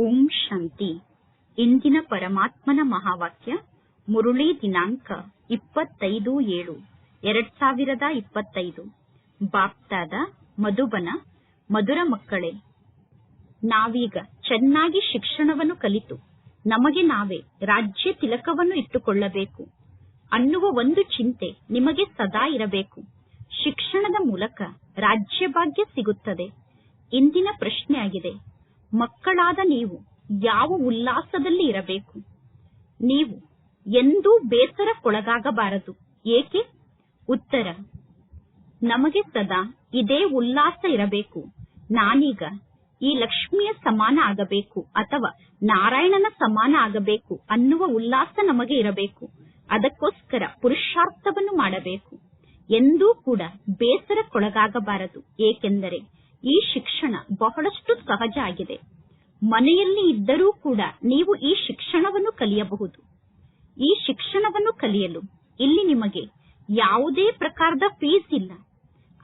ಓಂ ಶಾಂತಿ. ಇಂದಿನ ಪರಮಾತ್ಮನ ಮಹಾವಾಕ್ಯ, ಮುರುಳಿ ದಿನಾಂಕ ಇಪ್ಪತ್ತೈದು ಏಳು, ಎರಡ್ ಸಾವಿರದ ಇಪ್ಪತ್ತೈದು. ಬಾಪ್ತಾದ ಮಧುಬನ, ಮಧುರ ಮಕ್ಕಳೇ, ನಾವೀಗ ಚೆನ್ನಾಗಿ ಶಿಕ್ಷಣವನ್ನು ಕಲಿತು, ನಮಗೆ ನಾವೇ ರಾಜ್ಯ ತಿಲಕವನ್ನು ಇಟ್ಟುಕೊಳ್ಳಬೇಕು. ಅನ್ನುವ ಒಂದು ಚಿಂತೆ ನಿಮಗೆ ಸದಾ ಇರಬೇಕು. ಶಿಕ್ಷಣದ ಮೂಲಕ ರಾಜ್ಯ ಭಾಗ್ಯ ಸಿಗುತ್ತದೆ. ಇಂದಿನ ಪ್ರಶ್ನೆಯಾಗಿದೆ ಮಕ್ಕಳಾದ ನೀವು ಯಾವ ಉಲ್ಲಾಸದಲ್ಲಿ ಇರಬೇಕು? ನೀವು ಎಂದೂ ಬೇಸರಕ್ಕೊಳಗಾಗಬಾರದು. ಏಕೆ? ಉತ್ತರ, ನಮಗೆ ಸದಾ ಇದೇ ಉಲ್ಲಾಸ ಇರಬೇಕು. ನಾನೀಗ ಈ ಲಕ್ಷ್ಮಿಯ ಸಮಾನ ಆಗಬೇಕು ಅಥವಾ ನಾರಾಯಣನ ಸಮಾನ ಆಗಬೇಕು ಅನ್ನುವ ಉಲ್ಲಾಸ ನಮಗೆ ಇರಬೇಕು. ಅದಕ್ಕೋಸ್ಕರ ಪುರುಷಾರ್ಥವನ್ನು ಮಾಡಬೇಕು. ಎಂದೂ ಕೂಡ ಬೇಸರಕ್ಕೊಳಗಾಗಬಾರದು. ಏಕೆಂದರೆ ಈ ಶಿಕ್ಷಣ ಬಹಳಷ್ಟು ಸಹಜ ಆಗಿದೆ. ಮನೆಯಲ್ಲಿ ಇದ್ದರೂ ಕೂಡ ನೀವು ಈ ಶಿಕ್ಷಣವನ್ನು ಕಲಿಯಬಹುದು. ಈ ಶಿಕ್ಷಣವನ್ನು ಕಲಿಯಲು ಇಲ್ಲಿ ನಿಮಗೆ ಯಾವುದೇ ಪ್ರಕಾರದ ಫೀಸ್ ಇಲ್ಲ.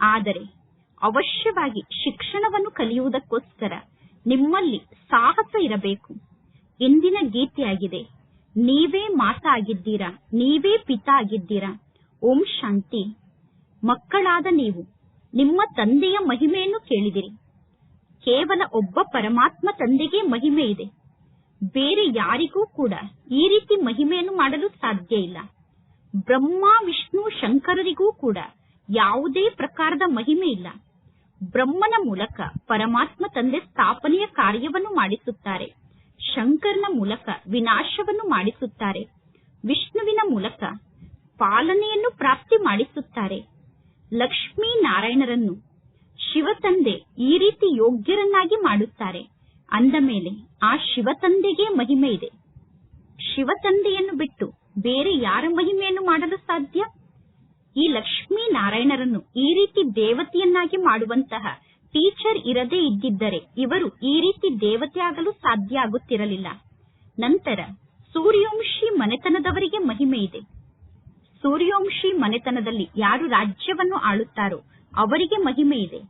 ಆದರೆ ಅವಶ್ಯವಾಗಿ ಶಿಕ್ಷಣವನ್ನು ಕಲಿಯುವುದಕ್ಕೋಸ್ಕರ ನಿಮ್ಮಲ್ಲಿ ಸಾಹಸ ಇರಬೇಕು. ಇಂದಿನ ಗೀತೆಯಾಗಿದೆ ನೀವೇ ಮಾತಾ ಆಗಿದ್ದೀರಾ, ನೀವೇ ಪಿತಾ ಆಗಿದ್ದೀರಾ, ಓಂ ಶಾಂತಿ. ಮಕ್ಕಳಾದ ನೀವು ನಿಮ್ಮ ತಂದೆಯ ಮಹಿಮೆಯನ್ನು ಕೇಳಿದಿರಿ. ಕೇವಲ ಒಬ್ಬ ಪರಮಾತ್ಮ ತಂದೆಗೆ ಮಹಿಮೆ ಇದೆ. ಬೇರೆ ಯಾರಿಗೂ ಕೂಡ ಈ ರೀತಿ ಮಹಿಮೆಯನ್ನು ಮಾಡಲು ಸಾಧ್ಯ ಇಲ್ಲ. ಬ್ರಹ್ಮ, ವಿಷ್ಣು, ಶಂಕರರಿಗೂ ಕೂಡ ಯಾವುದೇ ಪ್ರಕಾರದ ಮಹಿಮೆ ಇಲ್ಲ. ಬ್ರಹ್ಮನ ಮೂಲಕ ಪರಮಾತ್ಮ ತಂದೆ ಸ್ಥಾಪನೆಯ ಕಾರ್ಯವನ್ನು ಮಾಡಿಸುತ್ತಾರೆ. ಶಂಕರನ ಮೂಲಕ ವಿನಾಶವನ್ನು ಮಾಡಿಸುತ್ತಾರೆ. ವಿಷ್ಣುವಿನ ಮೂಲಕ ಪಾಲನೆಯನ್ನು ಪ್ರಾಪ್ತಿ ಮಾಡಿಸುತ್ತಾರೆ. ಲಕ್ಷ್ಮೀ ನಾರಾಯಣರನ್ನು ಶಿವತಂದೆ ಈ ರೀತಿ ಯೋಗ್ಯರನ್ನಾಗಿ ಮಾಡುತ್ತಾರೆ. ಅಂದ ಮೇಲೆ ಆ ಶಿವತಂದೆಗೆ ಮಹಿಮೆ ಇದೆ. ಶಿವತಂದೆಯನ್ನು ಬಿಟ್ಟು ಬೇರೆ ಯಾರ ಮಹಿಮೆಯನ್ನು ಮಾಡಲು ಸಾಧ್ಯ? ಈ ಲಕ್ಷ್ಮೀ ನಾರಾಯಣರನ್ನು ಈ ರೀತಿ ದೇವತೆಯನ್ನಾಗಿ ಮಾಡುವಂತಹ ಟೀಚರ್ ಇರದೇ ಇದ್ದಿದ್ದರೆ ಇವರು ಈ ರೀತಿ ದೇವತೆ ಆಗಲು ಸಾಧ್ಯ ಆಗುತ್ತಿರಲಿಲ್ಲ. ನಂತರ ಸೂರ್ಯವಂಶಿ ಮನೆತನದವರಿಗೆ ಮಹಿಮೆ ಇದೆ. ಸೂರ್ಯವಂಶಿ ಮನೆತನದಲ್ಲಿ ಯಾರು ರಾಜ್ಯವನ್ನು ಆಳುತ್ತಾರೋ ಅವರಿಗೆ ಮಹಿಮೆ ಇದೆ.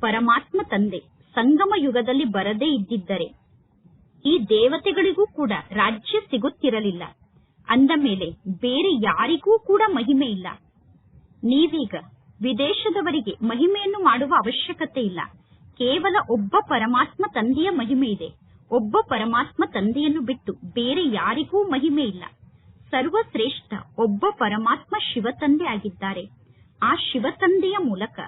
ಪರಮಾತ್ಮ ತಂದೆ ಸಂಗಮ ಯುಗದಲ್ಲಿ ಬರದೇ ಇದ್ದಿದ್ದರೆ ಈ ದೇವತೆಗಳಿಗೂ ಕೂಡ ರಾಜ್ಯ ಸಿಗುತ್ತಿರಲಿಲ್ಲ. ಅಂದ ಮೇಲೆ ಬೇರೆ ಯಾರಿಗೂ ಕೂಡ ಮಹಿಮೆ ಇಲ್ಲ. ನೀವೀಗ ವಿದೇಶದವರಿಗೆ ಮಹಿಮೆಯನ್ನು ಮಾಡುವ ಅವಶ್ಯಕತೆ ಇಲ್ಲ. ಕೇವಲ ಒಬ್ಬ ಪರಮಾತ್ಮ ತಂದೆಯ ಮಹಿಮೆ ಇದೆ. ಒಬ್ಬ ಪರಮಾತ್ಮ ತಂದೆಯನ್ನು ಬಿಟ್ಟು ಬೇರೆ ಯಾರಿಗೂ ಮಹಿಮೆ ಇಲ್ಲ. ಸರ್ವಶ್ರೇಷ್ಠ, ಒಬ್ಬ ಪರಮಾತ್ಮ ಶಿವತಂದೆ ಆಗಿದ್ದಾರೆ. ಆ ಶಿವತಂದೆಯ ಮೂಲಕ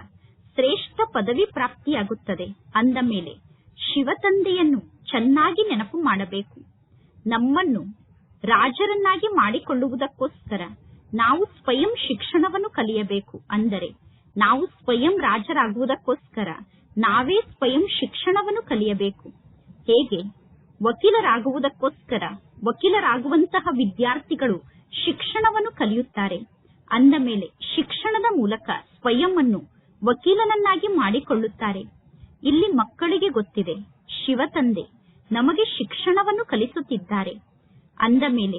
ಶ್ರೇಷ್ಠ ಪದವಿ ಪ್ರಾಪ್ತಿಯಾಗುತ್ತದೆ. ಅಂದ ಮೇಲೆ ಶಿವತಂದೆಯನ್ನು ಚೆನ್ನಾಗಿ ನೆನಪು ಮಾಡಬೇಕು. ನಮ್ಮನ್ನು ರಾಜರನ್ನಾಗಿ ಮಾಡಿಕೊಳ್ಳುವುದಕ್ಕೋಸ್ಕರ ನಾವು ಸ್ವಯಂ ಶಿಕ್ಷಣವನ್ನು ಕಲಿಯಬೇಕು. ಅಂದರೆ ನಾವು ಸ್ವಯಂ ರಾಜರಾಗುವುದಕ್ಕೋಸ್ಕರ ನಾವೇ ಸ್ವಯಂ ಶಿಕ್ಷಣವನ್ನು ಕಲಿಯಬೇಕು. ಹೇಗೆ? ವಕೀಲರಾಗುವುದಕ್ಕೋಸ್ಕರ ವಕೀಲರಾಗುವಂತಹ ವಿದ್ಯಾರ್ಥಿಗಳು ಶಿಕ್ಷಣವನ್ನು ಕಲಿಯುತ್ತಾರೆ. ಅಂದ ಮೇಲೆ ಶಿಕ್ಷಣದ ಮೂಲಕ ಸ್ವಯಂ ಅನ್ನು ವಕೀಲನನ್ನಾಗಿ ಮಾಡಿಕೊಳ್ಳುತ್ತಾರೆ. ಇಲ್ಲಿ ಮಕ್ಕಳಿಗೆ ಗೊತ್ತಿದೆ ಶಿವತಂದೆ ನಮಗೆ ಶಿಕ್ಷಣವನ್ನು ಕಲಿಸುತ್ತಿದ್ದಾರೆ. ಅಂದ ಮೇಲೆ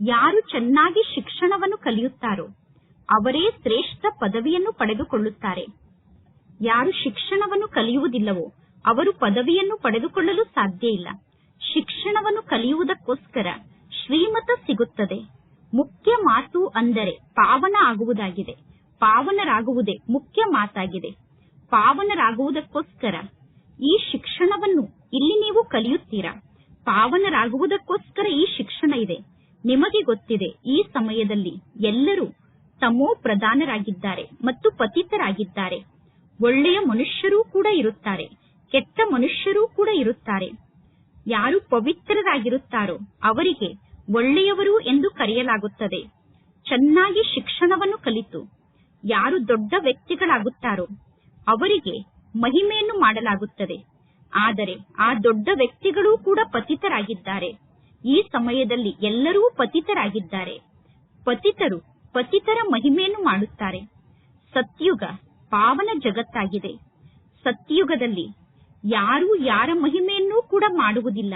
ಯಾರು ಚೆನ್ನಾಗಿ ಶಿಕ್ಷಣವನ್ನು ಕಲಿಯುತ್ತಾರೋ ಅವರೇ ಶ್ರೇಷ್ಠ ಪದವಿಯನ್ನು ಪಡೆದುಕೊಳ್ಳುತ್ತಾರೆ. ಯಾರು ಶಿಕ್ಷಣವನ್ನು ಕಲಿಯುವುದಿಲ್ಲವೋ ಅವರು ಪದವಿಯನ್ನು ಪಡೆದುಕೊಳ್ಳಲು ಸಾಧ್ಯ ಇಲ್ಲ. ಶಿಕ್ಷಣವನ್ನು ಕಲಿಯುವುದಕ್ಕೋಸ್ಕರ ಶ್ರೀಮತ ಸಿಗುತ್ತದೆ. ಮುಖ್ಯ ಮಾತು ಅಂದರೆ ಪಾವನ ಆಗುವುದಾಗಿದೆ. ಪಾವನರಾಗುವುದೇ ಮುಖ್ಯ ಮಾತಾಗಿದೆ. ಪಾವನರಾಗುವುದಕ್ಕೋಸ್ಕರ ಈ ಶಿಕ್ಷಣವನ್ನು ಇಲ್ಲಿ ನೀವು ಕಲಿಯುತ್ತೀರಾ? ಪಾವನರಾಗುವುದಕ್ಕೋಸ್ಕರ ಈ ಶಿಕ್ಷಣ ಇದೆ. ನಿಮಗೆ ಗೊತ್ತಿದೆ, ಈ ಸಮಯದಲ್ಲಿ ಎಲ್ಲರೂ ತಮೋ ಪ್ರಧಾನರಾಗಿದ್ದಾರೆ ಮತ್ತು ಪತಿತರಾಗಿದ್ದಾರೆ. ಒಳ್ಳೆಯ ಮನುಷ್ಯರೂ ಕೂಡ ಇರುತ್ತಾರೆ, ಕೆಟ್ಟ ಮನುಷ್ಯರೂ ಕೂಡ ಇರುತ್ತಾರೆ. ಯಾರು ಪವಿತ್ರರಾಗಿರುತ್ತಾರೋ ಅವರಿಗೆ ಒಳ್ಳೆಯವರು ಎಂದು ಕರೆಯಲಾಗುತ್ತದೆ. ಚೆನ್ನಾಗಿ ಶಿಕ್ಷಣವನ್ನು ಕಲಿತು ಯಾರು ದೊಡ್ಡ ವ್ಯಕ್ತಿಗಳಾಗುತ್ತಾರೋ ಅವರಿಗೆ ಮಹಿಮೆಯನ್ನು ಮಾಡಲಾಗುತ್ತದೆ. ಆದರೆ ಆ ದೊಡ್ಡ ವ್ಯಕ್ತಿಗಳೂ ಕೂಡ ಪತಿತರಾಗಿದ್ದಾರೆ. ಈ ಸಮಯದಲ್ಲಿ ಎಲ್ಲರೂ ಪತಿತರಾಗಿದ್ದಾರೆ. ಪತಿತರು ಪತಿತರ ಮಹಿಮೆಯನ್ನು ಮಾಡುತ್ತಾರೆ. ಸತ್ಯುಗ ಪಾವನ ಜಗತ್ತಾಗಿದೆ. ಸತ್ಯುಗದಲ್ಲಿ ಯಾರೂ ಯಾರ ಮಹಿಮೆಯನ್ನೂ ಕೂಡ ಮಾಡುವುದಿಲ್ಲ.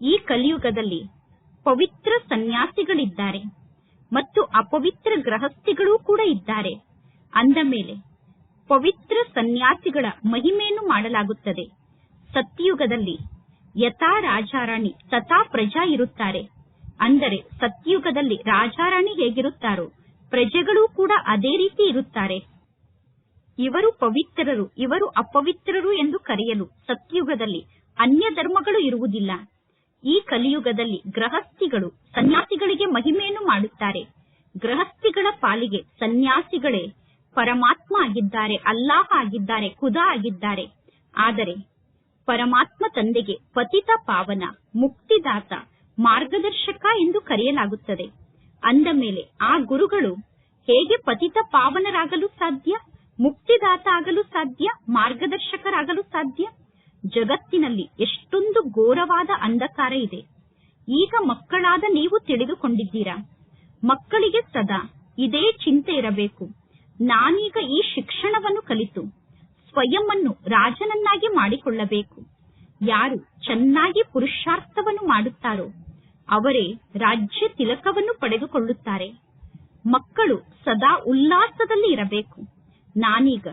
ಈ ಕಲಿಯುಗದಲ್ಲಿ ಪವಿತ್ರ ಸನ್ಯಾಸಿಗಳಿದ್ದಾರೆ ಮತ್ತು ಅಪವಿತ್ರ ಗೃಹಸ್ಥಿಗಳೂ ಕೂಡ ಇದ್ದಾರೆ. ಅಂದ ಮೇಲೆ ಪವಿತ್ರ ಸನ್ಯಾಸಿಗಳ ಮಹಿಮೆಯನ್ನು ಮಾಡಲಾಗುತ್ತದೆ. ಸತ್ಯಯುಗದಲ್ಲಿ ಯಥಾ ರಾಜಾರಾಣಿ, ತಥಾ ಪ್ರಜಾ ಇರುತ್ತಾರೆ. ಅಂದರೆ ಸತ್ಯಯುಗದಲ್ಲಿ ರಾಜಾರಾಣಿ ಹೇಗಿರುತ್ತಾರೋ, ಪ್ರಜೆಗಳು ಕೂಡ ಅದೇ ರೀತಿ ಇರುತ್ತಾರೆ. ಇವರು ಪವಿತ್ರರು, ಇವರು ಅಪವಿತ್ರರು ಎಂದು ಕರೆಯಲು ಸತ್ಯುಗದಲ್ಲಿ ಅನ್ಯ ಧರ್ಮಗಳು ಇರುವುದಿಲ್ಲ. ಈ ಕಲಿಯುಗದಲ್ಲಿ ಗೃಹಸ್ಥಿಗಳು ಸನ್ಯಾಸಿಗಳಿಗೆ ಮಹಿಮೆಯನ್ನು ಮಾಡುತ್ತಾರೆ. ಗೃಹಸ್ಥಿಗಳ ಪಾಲಿಗೆ ಸನ್ಯಾಸಿಗಳೇ ಪರಮಾತ್ಮ ಆಗಿದ್ದಾರೆ, ಅಲ್ಲಾಹ ಆಗಿದ್ದಾರೆ, ಖುದಾ ಆಗಿದ್ದಾರೆ. ಆದರೆ ಪರಮಾತ್ಮ ತಂದೆಗೆ ಪತಿತ ಪಾವನ, ಮುಕ್ತಿದಾತ, ಮಾರ್ಗದರ್ಶಕ ಎಂದು ಕರೆಯಲಾಗುತ್ತದೆ. ಅಂದ ಮೇಲೆ ಆ ಗುರುಗಳು ಹೇಗೆ ಪತಿತ ಪಾವನರಾಗಲು ಸಾಧ್ಯ? ಮುಕ್ತಿದಾತ ಆಗಲು ಸಾಧ್ಯ, ಮಾರ್ಗದರ್ಶಕರಾಗಲು ಸಾಧ್ಯ? ಜಗತ್ತಿನಲ್ಲಿ ಎಷ್ಟೊಂದು ಘೋರವಾದ ಅಂಧಕಾರ ಇದೆ. ಈಗ ಮಕ್ಕಳಾದ ನೀವು ತಿಳಿದುಕೊಂಡಿದ್ದೀರಾ? ಮಕ್ಕಳಿಗೆ ಸದಾ ಇದೇ ಚಿಂತೆ ಇರಬೇಕು. ನಾನೀಗ ಈ ಶಿಕ್ಷಣವನ್ನು ಕಲಿತು, ಸ್ವಯಂ ಅನ್ನು ರಾಜನನ್ನಾಗಿ ಮಾಡಿಕೊಳ್ಳಬೇಕು. ಯಾರು ಚೆನ್ನಾಗಿ ಪುರುಷಾರ್ಥವನ್ನು ಮಾಡುತ್ತಾರೋ, ಅವರೇ ರಾಜ್ಯ ತಿಲಕವನ್ನು ಪಡೆದುಕೊಳ್ಳುತ್ತಾರೆ. ಮಕ್ಕಳು ಸದಾ ಉಲ್ಲಾಸದಲ್ಲಿ ಇರಬೇಕು. ನಾನೀಗ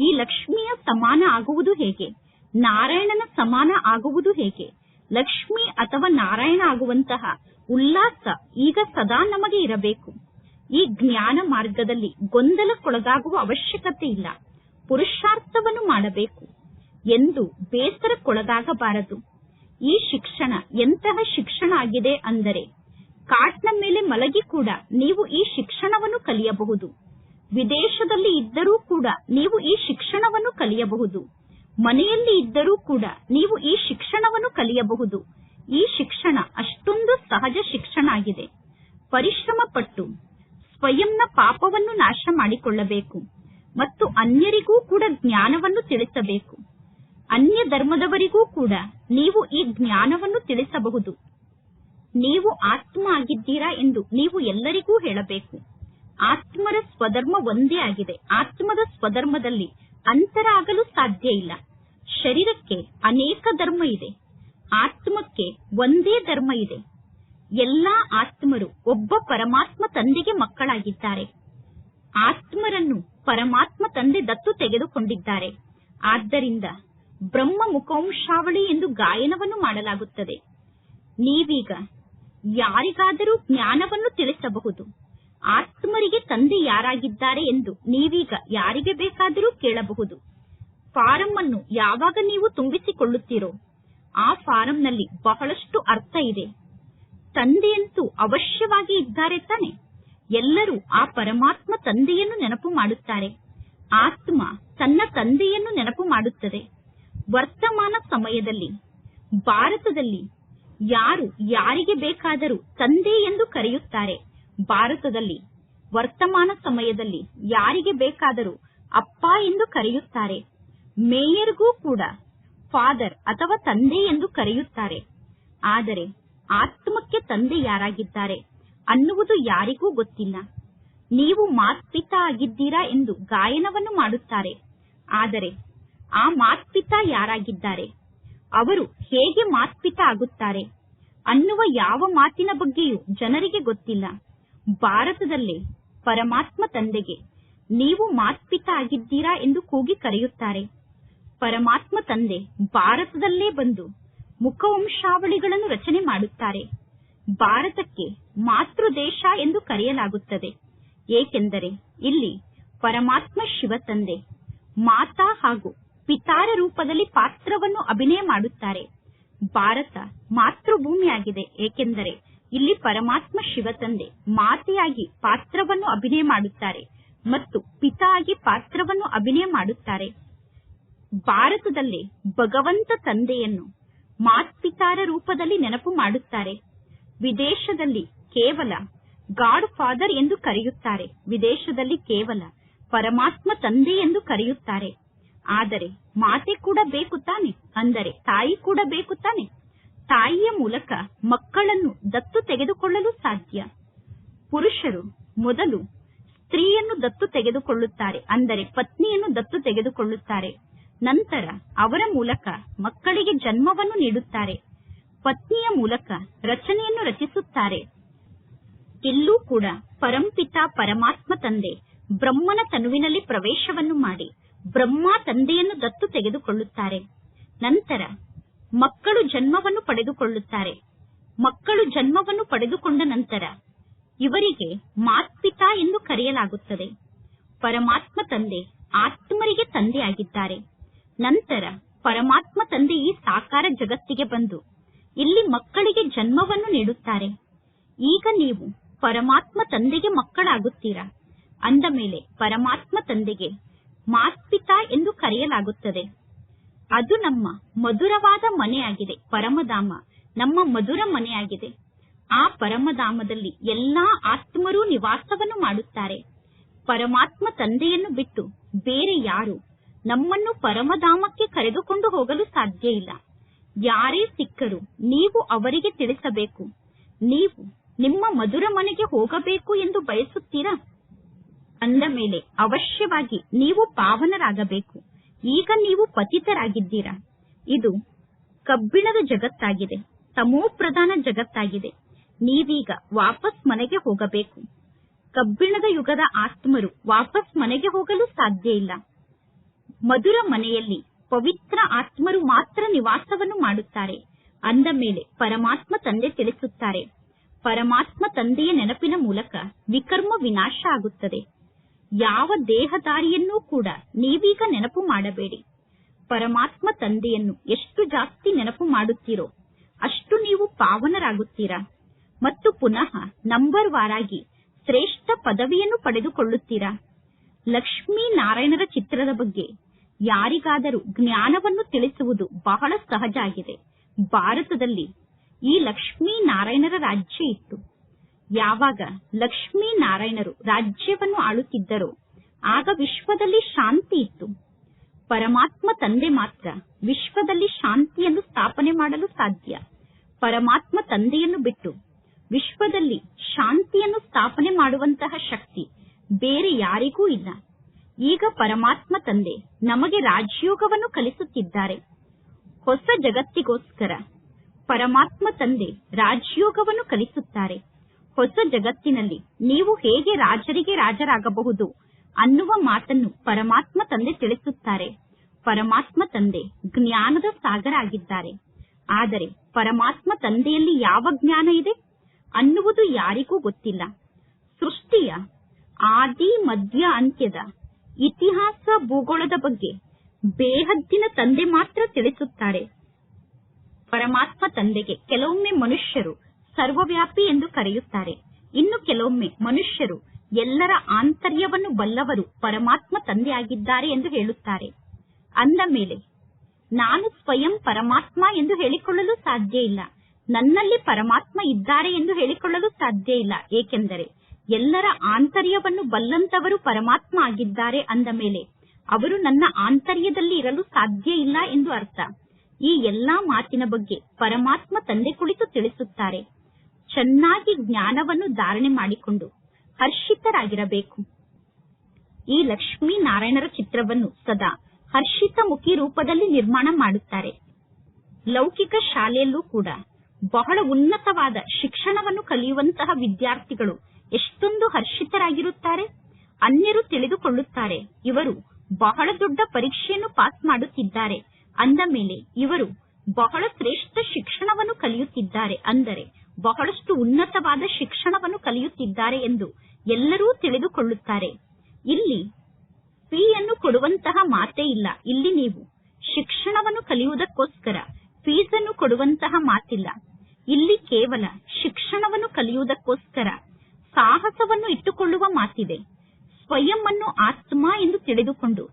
ಈ ಲಕ್ಷ್ಮಿಯ ಸಮಾನ ಆಗುವುದು ಹೇಗೆ? ನಾರಾಯಣನ ಸಮಾನ ಆಗುವುದು ಹೇಗೆ? ಲಕ್ಷ್ಮಿ ಅಥವಾ ನಾರಾಯಣ ಆಗುವಂತಹ ಉಲ್ಲಾಸ ಈಗ ಸದಾ ನಮಗೆ ಇರಬೇಕು. ಈ ಜ್ಞಾನ ಮಾರ್ಗದಲ್ಲಿ ಗೊಂದಲಕ್ಕೊಳಗಾಗುವ ಅವಶ್ಯಕತೆ ಇಲ್ಲ. ಪುರುಷಾರ್ಥವನ್ನು ಮಾಡಬೇಕು. ಎಂದು ಬೇಸರಕ್ಕೊಳಗಾಗಬಾರದು. ಈ ಶಿಕ್ಷಣ ಎಂತಹ ಶಿಕ್ಷಣ ಆಗಿದೆ ಅಂದರೆ ಕಾಟ್ನ ಮೇಲೆ ಮಲಗಿ ಕೂಡ ನೀವು ಈ ಶಿಕ್ಷಣವನ್ನು ಕಲಿಯಬಹುದು. ವಿದೇಶದಲ್ಲಿ ಇದ್ದರೂ ಕೂಡ ನೀವು ಈ ಶಿಕ್ಷಣವನ್ನು ಕಲಿಯಬಹುದು. ಮನೆಯಲ್ಲಿ ಇದ್ದರೂ ಕೂಡ ನೀವು ಈ ಶಿಕ್ಷಣವನ್ನು ಕಲಿಯಬಹುದು. ಈ ಶಿಕ್ಷಣ ಅಷ್ಟೊಂದು ಸಹಜ ಶಿಕ್ಷಣ ಆಗಿದೆ. ಪರಿಶ್ರಮ ಪಟ್ಟು ಸ್ವಯಂನ ಪಾಪವನ್ನು ನಾಶ ಮಾಡಿಕೊಳ್ಳಬೇಕು ಮತ್ತು ಅನ್ಯರಿಗೂ ಕೂಡ ಜ್ಞಾನವನ್ನು ತಿಳಿಸಬೇಕು. ಅನ್ಯ ಧರ್ಮದವರಿಗೂ ಕೂಡ ನೀವು ಈ ಜ್ಞಾನವನ್ನು ತಿಳಿಸಬಹುದು. ನೀವು ಆತ್ಮ ಆಗಿದ್ದೀರಾ ಎಂದು ನೀವು ಎಲ್ಲರಿಗೂ ಹೇಳಬೇಕು. ಆತ್ಮರ ಸ್ವಧರ್ಮ ಒಂದೇ ಆಗಿದೆ. ಆತ್ಮದ ಸ್ವಧರ್ಮದಲ್ಲಿ ಅಂತರ ಆಗಲು ಸಾಧ್ಯ ಇಲ್ಲ. ಶರೀರಕ್ಕೆ ಅನೇಕ ಧರ್ಮ ಇದೆ. ಆತ್ಮಕ್ಕೆ ಒಂದೇ ಧರ್ಮ ಇದೆ. ಎಲ್ಲಾ ಆತ್ಮರು ಒಬ್ಬ ಪರಮಾತ್ಮ ತಂದೆಗೆ ಮಕ್ಕಳಾಗಿದ್ದಾರೆ. ಆತ್ಮರನ್ನು ಪರಮಾತ್ಮ ತಂದೆ ದತ್ತು ತೆಗೆದುಕೊಂಡಿದ್ದಾರೆ. ಆದ್ದರಿಂದ ಬ್ರಹ್ಮ ಮುಖಾಂಶಾವಳಿ ಎಂದು ಗಾಯನವನ್ನು ಮಾಡಲಾಗುತ್ತದೆ. ನೀವೀಗ ಯಾರಿಗಾದರೂ ಜ್ಞಾನವನ್ನು ತಿಳಿಸಬಹುದು. ಆತ್ಮರಿಗೆ ತಂದೆ ಯಾರಾಗಿದ್ದಾರೆ ಎಂದು ನೀವೀಗ ಯಾರಿಗೆ ಬೇಕಾದರೂ ಕೇಳಬಹುದು. ಫಾರಂ ಅನ್ನು ಯಾವಾಗ ನೀವು ತುಂಬಿಸಿಕೊಳ್ಳುತ್ತೀರೋ ಆ ಫಾರಂನಲ್ಲಿ ಬಹಳಷ್ಟು ಅರ್ಥ ಇದೆ. ತಂದೆಯಂತೂ ಅವಶ್ಯವಾಗಿ ಇದ್ದಾರೆ ತಾನೆ. ಎಲ್ಲರೂ ಆ ಪರಮಾತ್ಮ ತಂದೆಯನ್ನು ನೆನಪು ಮಾಡುತ್ತಾರೆ. ಆತ್ಮ ತನ್ನ ತಂದೆಯನ್ನು ನೆನಪು ಮಾಡುತ್ತದೆ. ವರ್ತಮಾನ ಸಮಯದಲ್ಲಿ, ಭಾರತದಲ್ಲಿ ಯಾರು ಯಾರಿಗೆ ಬೇಕಾದರೂ ತಂದೆ ಎಂದು ಕರೆಯುತ್ತಾರೆ. ಭಾರತದಲ್ಲಿ, ವರ್ತಮಾನ ಸಮಯದಲ್ಲಿ ಯಾರಿಗೆ ಬೇಕಾದರೂ ಅಪ್ಪ ಎಂದು ಕರೆಯುತ್ತಾರೆ. ಮೇಯರ್ಗೂ ಕೂಡ ಫಾದರ್ ಅಥವಾ ತಂದೆ ಎಂದು ಕರೆಯುತ್ತಾರೆ. ಆದರೆ ಆತ್ಮಕ್ಕೆ ತಂದೆ ಯಾರಾಗಿದ್ದಾರೆ ಅನ್ನುವುದು ಯಾರಿಗೂ ಗೊತ್ತಿಲ್ಲ. ನೀವು ಮಾತ್ಪಿತ ಆಗಿದ್ದೀರಾ ಎಂದು ಗಾಯನವನ್ನು ಮಾಡುತ್ತಾರೆ. ಆದರೆ ಆ ಮಾತ್ಪಿತ ಯಾರಾಗಿದ್ದಾರೆ? ಅವರು ಹೇಗೆ ಮಾತ್ಪಿತ ಆಗುತ್ತಾರೆ ಅನ್ನುವ ಯಾವ ಮಾತಿನ ಬಗ್ಗೆಯೂ ಜನರಿಗೆ ಗೊತ್ತಿಲ್ಲ. ಭಾರತದಲ್ಲೇ ಪರಮಾತ್ಮ ತಂದೆಗೆ ನೀವು ಮಾತ್ಪಿತ ಆಗಿದ್ದೀರಾ ಎಂದು ಕೂಗಿ ಕರೆಯುತ್ತಾರೆ. ಪರಮಾತ್ಮ ತಂದೆ ಭಾರತದಲ್ಲೇ ಬಂದು ಮುಖವಂಶಾವಳಿಗಳನ್ನು ರಚನೆ ಮಾಡುತ್ತಾರೆ. ಭಾರತಕ್ಕೆ ಮಾತೃ ದೇಶ ಎಂದು ಕರೆಯಲಾಗುತ್ತದೆ. ಏಕೆಂದರೆ ಇಲ್ಲಿ ಪರಮಾತ್ಮ ಶಿವ ತಂದೆ, ಮಾತಾ ಹಾಗೂ ಪಿತಾರ ರೂಪದಲ್ಲಿ ಪಾತ್ರವನ್ನು ಅಭಿನಯ ಮಾಡುತ್ತಾರೆ. ಭಾರತ ಮಾತೃಭೂಮಿಯಾಗಿದೆ. ಏಕೆಂದರೆ ಇಲ್ಲಿ ಪರಮಾತ್ಮ ಶಿವ ತಂದೆ, ಮಾತೆಯಾಗಿ ಪಾತ್ರವನ್ನು ಅಭಿನಯ ಮಾಡುತ್ತಾರೆ ಮತ್ತು ಪಿತಾ ಆಗಿ ಪಾತ್ರವನ್ನು ಅಭಿನಯ ಮಾಡುತ್ತಾರೆ. ಭಾರತದಲ್ಲಿ ಭಗವಂತ ತಂದೆಯನ್ನು ಮಾತ್ಪಿತಾರ ರೂಪದಲ್ಲಿ ನೆನಪು ಮಾಡುತ್ತಾರೆ. ವಿದೇಶದಲ್ಲಿ ಕೇವಲ ಗಾಡ್ ಫಾದರ್ ಎಂದು ಕರೆಯುತ್ತಾರೆ. ವಿದೇಶದಲ್ಲಿ ಕೇವಲ ಪರಮಾತ್ಮ ತಂದೆ ಎಂದು ಕರೆಯುತ್ತಾರೆ. ಆದರೆ ಮಾತೆ ಕೂಡ ಬೇಕು ತಾನೆ, ಅಂದರೆ ತಾಯಿ ಕೂಡ ಬೇಕು ತಾನೆ. ತಾಯಿಯ ಮೂಲಕ ಮಕ್ಕಳನ್ನು ದತ್ತು ತೆಗೆದುಕೊಳ್ಳಲು ಸಾಧ್ಯ. ಪುರುಷರು ಮೊದಲು ಸ್ತ್ರೀಯನ್ನು ದತ್ತು ತೆಗೆದುಕೊಳ್ಳುತ್ತಾರೆ, ಅಂದರೆ ಪತ್ನಿಯನ್ನು ದತ್ತು ತೆಗೆದುಕೊಳ್ಳುತ್ತಾರೆ. ನಂತರ ಅವರ ಮೂಲಕ ಮಕ್ಕಳಿಗೆ ಜನ್ಮವನ್ನು ನೀಡುತ್ತಾರೆ. ಪತ್ನಿಯ ಮೂಲಕ ರಚನೆಯನ್ನು ರಚಿಸುತ್ತಾರೆ. ಇಲ್ಲೂ ಕೂಡ ಪರಂಪಿತ ಪರಮಾತ್ಮ ತಂದೆ ಬ್ರಹ್ಮನ ತನುವಿನಲ್ಲಿ ಪ್ರವೇಶವನ್ನು ಮಾಡಿ ಬ್ರಹ್ಮ ತಂದೆಯನ್ನು ದತ್ತು ತೆಗೆದುಕೊಳ್ಳುತ್ತಾರೆ. ನಂತರ ಮಕ್ಕಳು ಜನ್ಮವನ್ನು ಪಡೆದುಕೊಳ್ಳುತ್ತಾರೆ. ಮಕ್ಕಳು ಜನ್ಮವನ್ನು ಪಡೆದುಕೊಂಡ ನಂತರ ಇವರಿಗೆ ಮಾತ್ಪಿತಾ ಎಂದು ಕರೆಯಲಾಗುತ್ತದೆ. ಪರಮಾತ್ಮ ತಂದೆ ಆತ್ಮರಿಗೆ ತಂದೆಯಾಗಿದ್ದಾರೆ. ನಂತರ ಪರಮಾತ್ಮ ತಂದೆ ಈ ಸಾಕಾರ ಜಗತ್ತಿಗೆ ಬಂದು ಇಲ್ಲಿ ಮಕ್ಕಳಿಗೆ ಜನ್ಮವನ್ನು ನೀಡುತ್ತಾರೆ. ಈಗ ನೀವು ಪರಮಾತ್ಮ ತಂದೆಗೆ ಮಕ್ಕಳಾಗುತ್ತೀರಾ? ಅಂದ ಮೇಲೆ ಪರಮಾತ್ಮ ತಂದೆಗೆ ಮಾತ್ಪಿತಾ ಎಂದು ಕರೆಯಲಾಗುತ್ತದೆ. ಅದು ನಮ್ಮ ಮಧುರವಾದ ಮನೆಯಾಗಿದೆ, ಪರಮಧಾಮ. ನಮ್ಮ ಮಧುರ ಮನೆಯಾಗಿದೆ. ಆ ಪರಮಧಾಮದಲ್ಲಿ ಎಲ್ಲಾ ಆತ್ಮರೂ ನಿವಾಸವನ್ನು ಮಾಡುತ್ತಾರೆ. ಪರಮಾತ್ಮ ತಂದೆಯನ್ನು ಬಿಟ್ಟು ಬೇರೆ ಯಾರು ನಮ್ಮನ್ನು ಪರಮಧಾಮಕ್ಕೆ ಕರೆದುಕೊಂಡು ಹೋಗಲು ಸಾಧ್ಯ ಇಲ್ಲ. ಯಾರೇ ಸಿಕ್ಕರು ನೀವು ಅವರಿಗೆ ತಿಳಿಸಬೇಕು. ನೀವು ನಿಮ್ಮ ಮಧುರ ಮನೆಗೆ ಹೋಗಬೇಕು ಎಂದು ಬಯಸುತ್ತೀರಾ? ಅಂದ ಮೇಲೆ ಅವಶ್ಯವಾಗಿ ನೀವು ಪಾವನರಾಗಬೇಕು. ಈಗ ನೀವು ಪತಿತರಾಗಿದ್ದೀರಾ? ಇದು ಕಬ್ಬಿಣದ ಜಗತ್ತಾಗಿದೆ, ತಮೋ ಪ್ರಧಾನ ಜಗತ್ತಾಗಿದೆ. ನೀವೀಗ ವಾಪಸ್ ಮನೆಗೆ ಹೋಗಬೇಕು. ಕಬ್ಬಿಣದ ಯುಗದ ಆತ್ಮರು ವಾಪಸ್ ಮನೆಗೆ ಹೋಗಲು ಸಾಧ್ಯ ಇಲ್ಲ. ಮಧುರ ಮನೆಯಲ್ಲಿ ಪವಿತ್ರ ಆತ್ಮರು ಮಾತ್ರ ನಿವಾಸವನ್ನು ಮಾಡುತ್ತಾರೆ. ಅಂದ ಮೇಲೆ ಪರಮಾತ್ಮ ತಂದೆ ತಿಳಿಸುತ್ತಾರೆ. ಪರಮಾತ್ಮ ತಂದೆಯ ನೆನಪಿನ ಮೂಲಕ ವಿಕರ್ಮ ವಿನಾಶ ಆಗುತ್ತದೆ. ಯಾವ ದೇಹದಾರಿಯನ್ನೂ ಕೂಡ ನೀವೀಗ ನೆನಪು ಮಾಡಬೇಡಿ. ಪರಮಾತ್ಮ ತಂದೆಯನ್ನು ಎಷ್ಟು ಜಾಸ್ತಿ ನೆನಪು ಮಾಡುತ್ತೀರೋ ಅಷ್ಟು ನೀವು ಪಾವನರಾಗುತ್ತೀರಾ. ಮತ್ತು ಪುನಃ ನಂಬರ್ ವಾರಾಗಿ ಶ್ರೇಷ್ಠ ಪದವಿಯನ್ನು ಪಡೆದುಕೊಳ್ಳುತ್ತೀರಾ. ಲಕ್ಷ್ಮೀ ನಾರಾಯಣರ ಚಿತ್ರದ ಬಗ್ಗೆ ಯಾರಿಗಾದರೂ ಜ್ಞಾನವನ್ನು ತಿಳಿಸುವುದು ಬಹಳ ಸಹಜ ಆಗಿದೆ. ಭಾರತದಲ್ಲಿ ಈ ಲಕ್ಷ್ಮೀ ನಾರಾಯಣರ ರಾಜ್ಯ ಇತ್ತು. ಯಾವಾಗ ಲಕ್ಷ್ಮೀ ನಾರಾಯಣರು ರಾಜ್ಯವನ್ನು ಆಳುತ್ತಿದ್ದರೋ, ಆಗ ವಿಶ್ವದಲ್ಲಿ ಶಾಂತಿ ಇತ್ತು. ಪರಮಾತ್ಮ ತಂದೆ ಮಾತ್ರ ವಿಶ್ವದಲ್ಲಿ ಶಾಂತಿಯನ್ನು ಸ್ಥಾಪನೆ ಮಾಡಲು ಸಾಧ್ಯ. ಪರಮಾತ್ಮ ತಂದೆಯನ್ನು ಬಿಟ್ಟು ವಿಶ್ವದಲ್ಲಿ ಶಾಂತಿಯನ್ನು ಸ್ಥಾಪನೆ ಮಾಡುವಂತಹ ಶಕ್ತಿ ಬೇರೆ ಯಾರಿಗೂ ಇಲ್ಲ. ಈಗ ಪರಮಾತ್ಮ ತಂದೆ ನಮಗೆ ರಾಜಯೋಗವನ್ನು ಕಲಿಸುತ್ತಿದ್ದಾರೆ. ಹೊಸ ಜಗತ್ತಿಗೋಸ್ಕರ ಪರಮಾತ್ಮ ತಂದೆ ರಾಜಯೋಗವನ್ನು ಕಲಿಸುತ್ತಾರೆ. ಹೊಸ ಜಗತ್ತಿನಲ್ಲಿ ನೀವು ಹೇಗೆ ರಾಜರಿಗೆ ರಾಜರಾಗಬಹುದು ಅನ್ನುವ ಮಾತನ್ನು ಪರಮಾತ್ಮ ತಂದೆ ತಿಳಿಸುತ್ತಾರೆ. ಪರಮಾತ್ಮ ತಂದೆ ಜ್ಞಾನದ ಸಾಗರ ಆಗಿದ್ದಾರೆ ಆದರೆ ಪರಮಾತ್ಮ ತಂದೆಯಲ್ಲಿ ಯಾವ ಜ್ಞಾನ ಇದೆ ಅನ್ನುವುದು ಯಾರಿಗೂ ಗೊತ್ತಿಲ್ಲ. ಸೃಷ್ಟಿಯ ಆದಿ, ಮಧ್ಯ, ಅಂತ್ಯದ ಇತಿಹಾಸ, ಭೂಗೋಳದ ಬಗ್ಗೆ ಬೇಹದ್ದಿನ ತಂದೆ ಮಾತ್ರ ತಿಳಿಸುತ್ತಾರೆ. ಪರಮಾತ್ಮ ತಂದೆಗೆ ಕೆಲವೊಮ್ಮೆ ಮನುಷ್ಯರು ಸರ್ವವ್ಯಾಪಿ ಎಂದು ಕರೆಯುತ್ತಾರೆ. ಇನ್ನು ಕೆಲವೊಮ್ಮೆ ಮನುಷ್ಯರು ಎಲ್ಲರ ಆಂತರ್ಯವನ್ನು ಬಲ್ಲವರು ಪರಮಾತ್ಮ ತಂದೆಯಾಗಿದ್ದಾರೆ ಎಂದು ಹೇಳುತ್ತಾರೆ. ಅಂದ ಮೇಲೆ, ನಾನು ಸ್ವಯಂ ಪರಮಾತ್ಮ ಎಂದು ಹೇಳಿಕೊಳ್ಳಲು ಸಾಧ್ಯ ಇಲ್ಲ. ನನ್ನಲ್ಲಿ ಪರಮಾತ್ಮ ಇದ್ದಾರೆ ಎಂದು ಹೇಳಿಕೊಳ್ಳಲು ಸಾಧ್ಯ ಇಲ್ಲ. ಏಕೆಂದರೆ ಎಲ್ಲರ ಆಂತರ್ಯವನ್ನು ಬಲ್ಲಂತವರು ಪರಮಾತ್ಮ ಆಗಿದ್ದಾರೆ ಅಂದ ಮೇಲೆ ಅವರು ನನ್ನ ಆಂತರ್ಯದಲ್ಲಿ ಇರಲು ಸಾಧ್ಯ ಇಲ್ಲ ಎಂದು ಅರ್ಥ. ಈ ಎಲ್ಲಾ ಮಾತಿನ ಬಗ್ಗೆ ಪರಮಾತ್ಮ ತಂದೆ ಕುಳಿತು ತಿಳಿಸುತ್ತಾರೆ. ಚೆನ್ನಾಗಿ ಜ್ಞಾನವನ್ನು ಧಾರಣೆ ಮಾಡಿಕೊಂಡು ಹರ್ಷಿತರಾಗಿರಬೇಕು. ಈ ಲಕ್ಷ್ಮೀ ನಾರಾಯಣರ ಚಿತ್ರವನ್ನು ಸದಾ ಹರ್ಷಿತ ಮುಖಿ ರೂಪದಲ್ಲಿ ನಿರ್ಮಾಣ ಮಾಡುತ್ತಾರೆ. ಲೌಕಿಕ ಶಾಲೆಯಲ್ಲೂ ಕೂಡ ಬಹಳ ಉನ್ನತವಾದ ಶಿಕ್ಷಣವನ್ನು ಕಲಿಯುವಂತಹ ವಿದ್ಯಾರ್ಥಿಗಳು ಎಷ್ಟೊಂದು ಹರ್ಷಿತರಾಗಿರುತ್ತಾರೆ. ಅನ್ಯರು ತಿಳಿದುಕೊಳ್ಳುತ್ತಾರೆ, ಇವರು ಬಹಳ ದೊಡ್ಡ ಪರೀಕ್ಷೆಯನ್ನು ಪಾಸ್ ಮಾಡುತ್ತಿದ್ದಾರೆ. ಅಂದ ಮೇಲೆ ಇವರು ಬಹಳ ಶ್ರೇಷ್ಠ ಶಿಕ್ಷಣವನ್ನು ಕಲಿಯುತ್ತಿದ್ದಾರೆ ಅಂದರೆ ಬಹಳಷ್ಟು ಉನ್ನತವಾದ ಶಿಕ್ಷಣವನ್ನು ಕಲಿಯುತ್ತಿದ್ದಾರೆ ಎಂದು ಎಲ್ಲರೂ ತಿಳಿದುಕೊಳ್ಳುತ್ತಾರೆ. ಇಲ್ಲಿ ಫೀಯನ್ನು ಕೊಡುವಂತಹ ಮಾತೇ ಇಲ್ಲ. ಇಲ್ಲಿ ನೀವು ಶಿಕ್ಷಣವನ್ನು ಕಲಿಯುವುದಕ್ಕೋಸ್ಕರ ಫೀಸನ್ನು ಕೊಡುವಂತಹ ಮಾತಿಲ್ಲ. ಇಲ್ಲಿ ಕೇವಲ ಶಿಕ್ಷಣವನ್ನು ಕಲಿಯುವುದಕ್ಕೋಸ್ಕರ ಸಾಹಸವನ್ನು ಇಟ್ಟುಕೊಳ್ಳುವ ಮಾತಿದೆ. ಸ್ವಯಂ ಅನ್ನು ಆತ್ಮ ಎಂದು ತಿಳಿದುಕೊಂಡು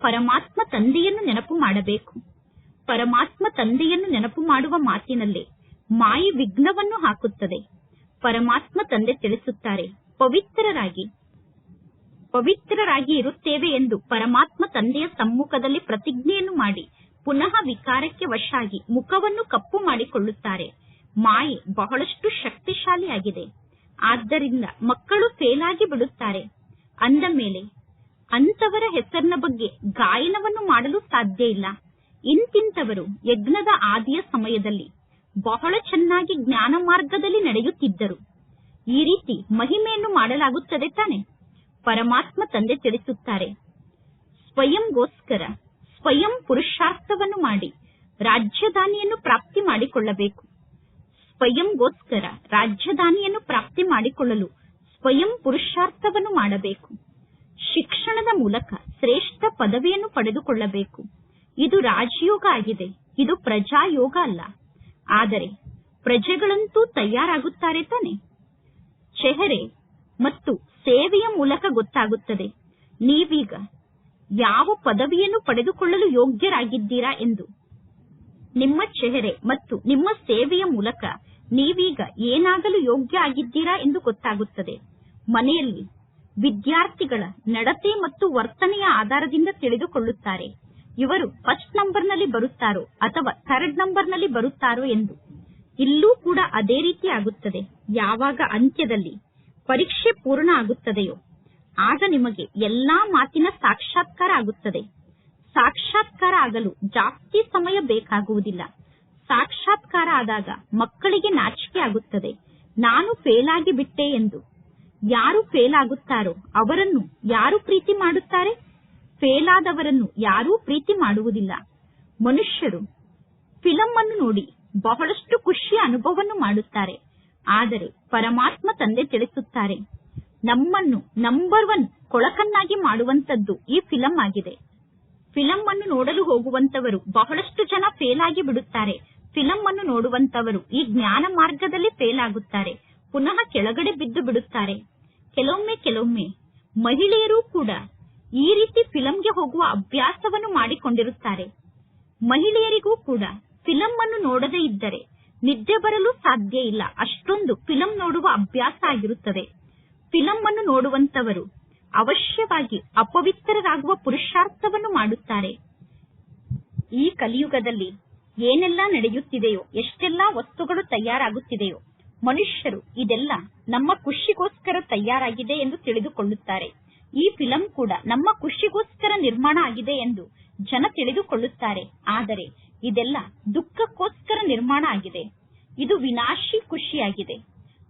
ಪರಮಾತ್ಮ ತಂದೆಯನ್ನು ನೆನಪು ಮಾಡಬೇಕು. ಪರಮಾತ್ಮ ತಂದೆಯನ್ನು ನೆನಪು ಮಾಡುವ ಮಾತಿನಲ್ಲೇ ಮಾಯಿ ವಿಘ್ನವನ್ನು ಹಾಕುತ್ತದೆ. ಪರಮಾತ್ಮ ತಂದೆ ತಿಳಿಸುತ್ತಾರೆ, ಪವಿತ್ರರಾಗಿ. ಪವಿತ್ರರಾಗಿ ಇರುತ್ತೇವೆ ಎಂದು ಪರಮಾತ್ಮ ತಂದೆಯ ಸಮ್ಮುಖದಲ್ಲಿ ಪ್ರತಿಜ್ಞೆಯನ್ನು ಮಾಡಿ, ಪುನಃ ವಿಕಾರಕ್ಕೆ ವಶಾಗಿ ಮುಖವನ್ನು ಕಪ್ಪು ಮಾಡಿಕೊಳ್ಳುತ್ತಾರೆ. ಮಾಯೆ ಬಹಳಷ್ಟು ಶಕ್ತಿಶಾಲಿಯಾಗಿದೆ. ಆದ್ದರಿಂದ ಮಕ್ಕಳು ಫೇಲಾಗಿ ಬಿಡುತ್ತಾರೆ ಅಂದ ಮೇಲೆ ಅಂತವರ ಹೆಸರಿನ ಬಗ್ಗೆ ಗಾಯನವನ್ನು ಮಾಡಲು ಸಾಧ್ಯ ಇಲ್ಲ. ಇಂತಿಂತವರು ಯಜ್ಞದ ಆದಿಯ ಸಮಯದಲ್ಲಿ ಬಹಳ ಚೆನ್ನಾಗಿ ಜ್ಞಾನ ಮಾರ್ಗದಲ್ಲಿ ನಡೆಯುತ್ತಿದ್ದರು. ಈ ರೀತಿ ಮಹಿಮೆಯನ್ನು ಮಾಡಲಾಗುತ್ತದೆ ತಾನೆ. ಪರಮಾತ್ಮ ತಂದೆ ತಿಳಿಸುತ್ತಾರೆ. ಸ್ವಯಂಗೋಸ್ಕರ, ಸ್ವಯಂ ಪುರುಷಾರ್ಥವನ್ನು ಮಾಡಿ ರಾಜ್ಯಧಾನಿಯನ್ನು ಪ್ರಾಪ್ತಿ ಮಾಡಿಕೊಳ್ಳಬೇಕು. ಸ್ವಯಂಗೋಸ್ಕರ ರಾಜ್ಯಧಾನಿಯನ್ನು ಪ್ರಾಪ್ತಿ ಮಾಡಿಕೊಳ್ಳಲು ಸ್ವಯಂ ಪುರುಷಾರ್ಥವನ್ನು ಮಾಡಬೇಕು. ಶಿಕ್ಷಣದ ಮೂಲಕ ಶ್ರೇಷ್ಠ ಪದವಿಯನ್ನು ಪಡೆದುಕೊಳ್ಳಬೇಕು. ಇದು ರಾಜಯೋಗ ಆಗಿದೆ. ಇದು ಪ್ರಜಾಯೋಗ ಅಲ್ಲ. ಆದರೆ ಪ್ರಜೆಗಳಂತೂ ತಯಾರಾಗುತ್ತಾರೆ ತಾನೆ. ಚೆಹರೆ ಮತ್ತು ಸೇವೆಯ ಮೂಲಕ ಗೊತ್ತಾಗುತ್ತದೆ. ನೀವೀಗ ಯಾವ ಪದವಿಯನ್ನು ಪಡೆದುಕೊಳ್ಳಲು ಯೋಗ್ಯರಾಗಿದ್ದೀರಾ ಎಂದು. ನಿಮ್ಮ ಚೆಹರೆ ಮತ್ತು ನಿಮ್ಮ ಸೇವೆಯ ಮೂಲಕ ನೀವೀಗ ಏನಾಗಲು ಯೋಗ್ಯ ಆಗಿದ್ದೀರಾ ಎಂದು ಗೊತ್ತಾಗುತ್ತದೆ. ಮನೆಯಲ್ಲಿ ವಿದ್ಯಾರ್ಥಿಗಳ ನಡತೆ ಮತ್ತು ವರ್ತನೆಯ ಆಧಾರದಿಂದ ತಿಳಿದುಕೊಳ್ಳುತ್ತಾರೆ. ಇವರು ಫಸ್ಟ್ ನಂಬರ್ನಲ್ಲಿ ಬರುತ್ತಾರೋ ಅಥವಾ ಥರ್ಡ್ ನಂಬರ್ನಲ್ಲಿ ಬರುತ್ತಾರೋ ಎಂದು. ಇಲ್ಲೂ ಕೂಡ ಅದೇ ರೀತಿ ಆಗುತ್ತದೆ. ಯಾವಾಗ ಅಂತ್ಯದಲ್ಲಿ ಪರೀಕ್ಷೆ ಪೂರ್ಣ ಆಗುತ್ತದೆಯೋ, ಆಗ ನಿಮಗೆ ಎಲ್ಲಾ ಮಾತಿನ ಸಾಕ್ಷಾತ್ಕಾರ ಆಗುತ್ತದೆ. ಸಾಕ್ಷಾತ್ಕಾರ ಆಗಲು ಜಾಸ್ತಿ ಸಮಯ ಬೇಕಾಗುವುದಿಲ್ಲ. ಸಾಕ್ಷಾತ್ಕಾರ ಆದಾಗ ಮಕ್ಕಳಿಗೆ ನಾಚಿಕೆ ಆಗುತ್ತದೆ. ನಾನು ಫೇಲ್ ಆಗಿ ಬಿಟ್ಟೆ ಎಂದು. ಯಾರು ಫೇಲ್ ಆಗುತ್ತಾರೋ ಅವರನ್ನು ಯಾರು ಪ್ರೀತಿ ಮಾಡುತ್ತಾರೆ? ಫೇಲ್ ಆದವರನ್ನು ಯಾರೂ ಪ್ರೀತಿ ಮಾಡುವುದಿಲ್ಲ. ಮನುಷ್ಯರು ಫಿಲಂ ಅನ್ನು ನೋಡಿ ಬಹಳಷ್ಟು ಖುಷಿಯ ಅನುಭವವನ್ನು ಮಾಡುತ್ತಾರೆ. ಆದರೆ ಪರಮಾತ್ಮ ತಂದೆ ತಿಳಿಸುತ್ತಾರೆ, ನಮ್ಮನ್ನು ನಂಬರ್ ಒನ್ ಕೊಳಕನ್ನಾಗಿ ಮಾಡುವಂತದ್ದು ಈ ಫಿಲಂ ಆಗಿದೆ. ಫಿಲಂ ಅನ್ನು ನೋಡಲು ಹೋಗುವಂತವರು ಬಹಳಷ್ಟು ಜನ ಫೇಲ್ ಆಗಿ ಬಿಡುತ್ತಾರೆ. ಫಿಲಂ ಅನ್ನು ನೋಡುವಂತವರು ಈ ಜ್ಞಾನ ಮಾರ್ಗದಲ್ಲಿ ಫೇಲ್ ಆಗುತ್ತಾರೆ ಪುನಃ ಕೆಳಗಡೆ ಬಿದ್ದು ಬಿಡುತ್ತಾರೆ. ಕೆಲವೊಮ್ಮೆ ಕೆಲವೊಮ್ಮೆ ಮಹಿಳೆಯರು ಕೂಡ ಈ ರೀತಿ ಫಿಲಂಗೆ ಹೋಗುವ ಅಭ್ಯಾಸವನ್ನು ಮಾಡಿಕೊಂಡಿರುತ್ತಾರೆ. ಮಹಿಳೆಯರಿಗೂ ಕೂಡ ಫಿಲಂ ಅನ್ನು ನೋಡದೇ ಇದ್ದರೆ ನಿದ್ದೆ ಬರಲು ಸಾಧ್ಯ ಇಲ್ಲ. ಅಷ್ಟೊಂದು ಫಿಲಂ ನೋಡುವ ಅಭ್ಯಾಸ ಆಗಿರುತ್ತದೆ. ಫಿಲಂ ಅನ್ನು ನೋಡುವಂತವರು ಅವಶ್ಯವಾಗಿ ಅಪವಿತ್ರರಾಗುವ ಪುರುಷಾರ್ಥವನ್ನು ಮಾಡುತ್ತಾರೆ. ಈ ಕಲಿಯುಗದಲ್ಲಿ ಏನೆಲ್ಲ ನಡೆಯುತ್ತಿದೆಯೋ, ಎಷ್ಟೆಲ್ಲ ವಸ್ತುಗಳು ತಯಾರಾಗುತ್ತಿದೆಯೋ ಮನುಷ್ಯರು ಇದೆಲ್ಲ ನಮ್ಮ ಖುಷಿಗೋಸ್ಕರ ತಯಾರಾಗಿದೆ ಎಂದು ತಿಳಿದುಕೊಳ್ಳುತ್ತಾರೆ. ಈ ಫಿಲಂ ಕೂಡ ನಮ್ಮ ಖುಷಿಗೋಸ್ಕರ ನಿರ್ಮಾಣ ಆಗಿದೆ ಎಂದು ಜನ ತಿಳಿದುಕೊಳ್ಳುತ್ತಾರೆ. ಆದರೆ ಇದೆಲ್ಲ ದುಃಖಕ್ಕೋಸ್ಕರ ನಿರ್ಮಾಣ ಆಗಿದೆ. ಇದು ವಿನಾಶಿ ಖುಷಿಯಾಗಿದೆ.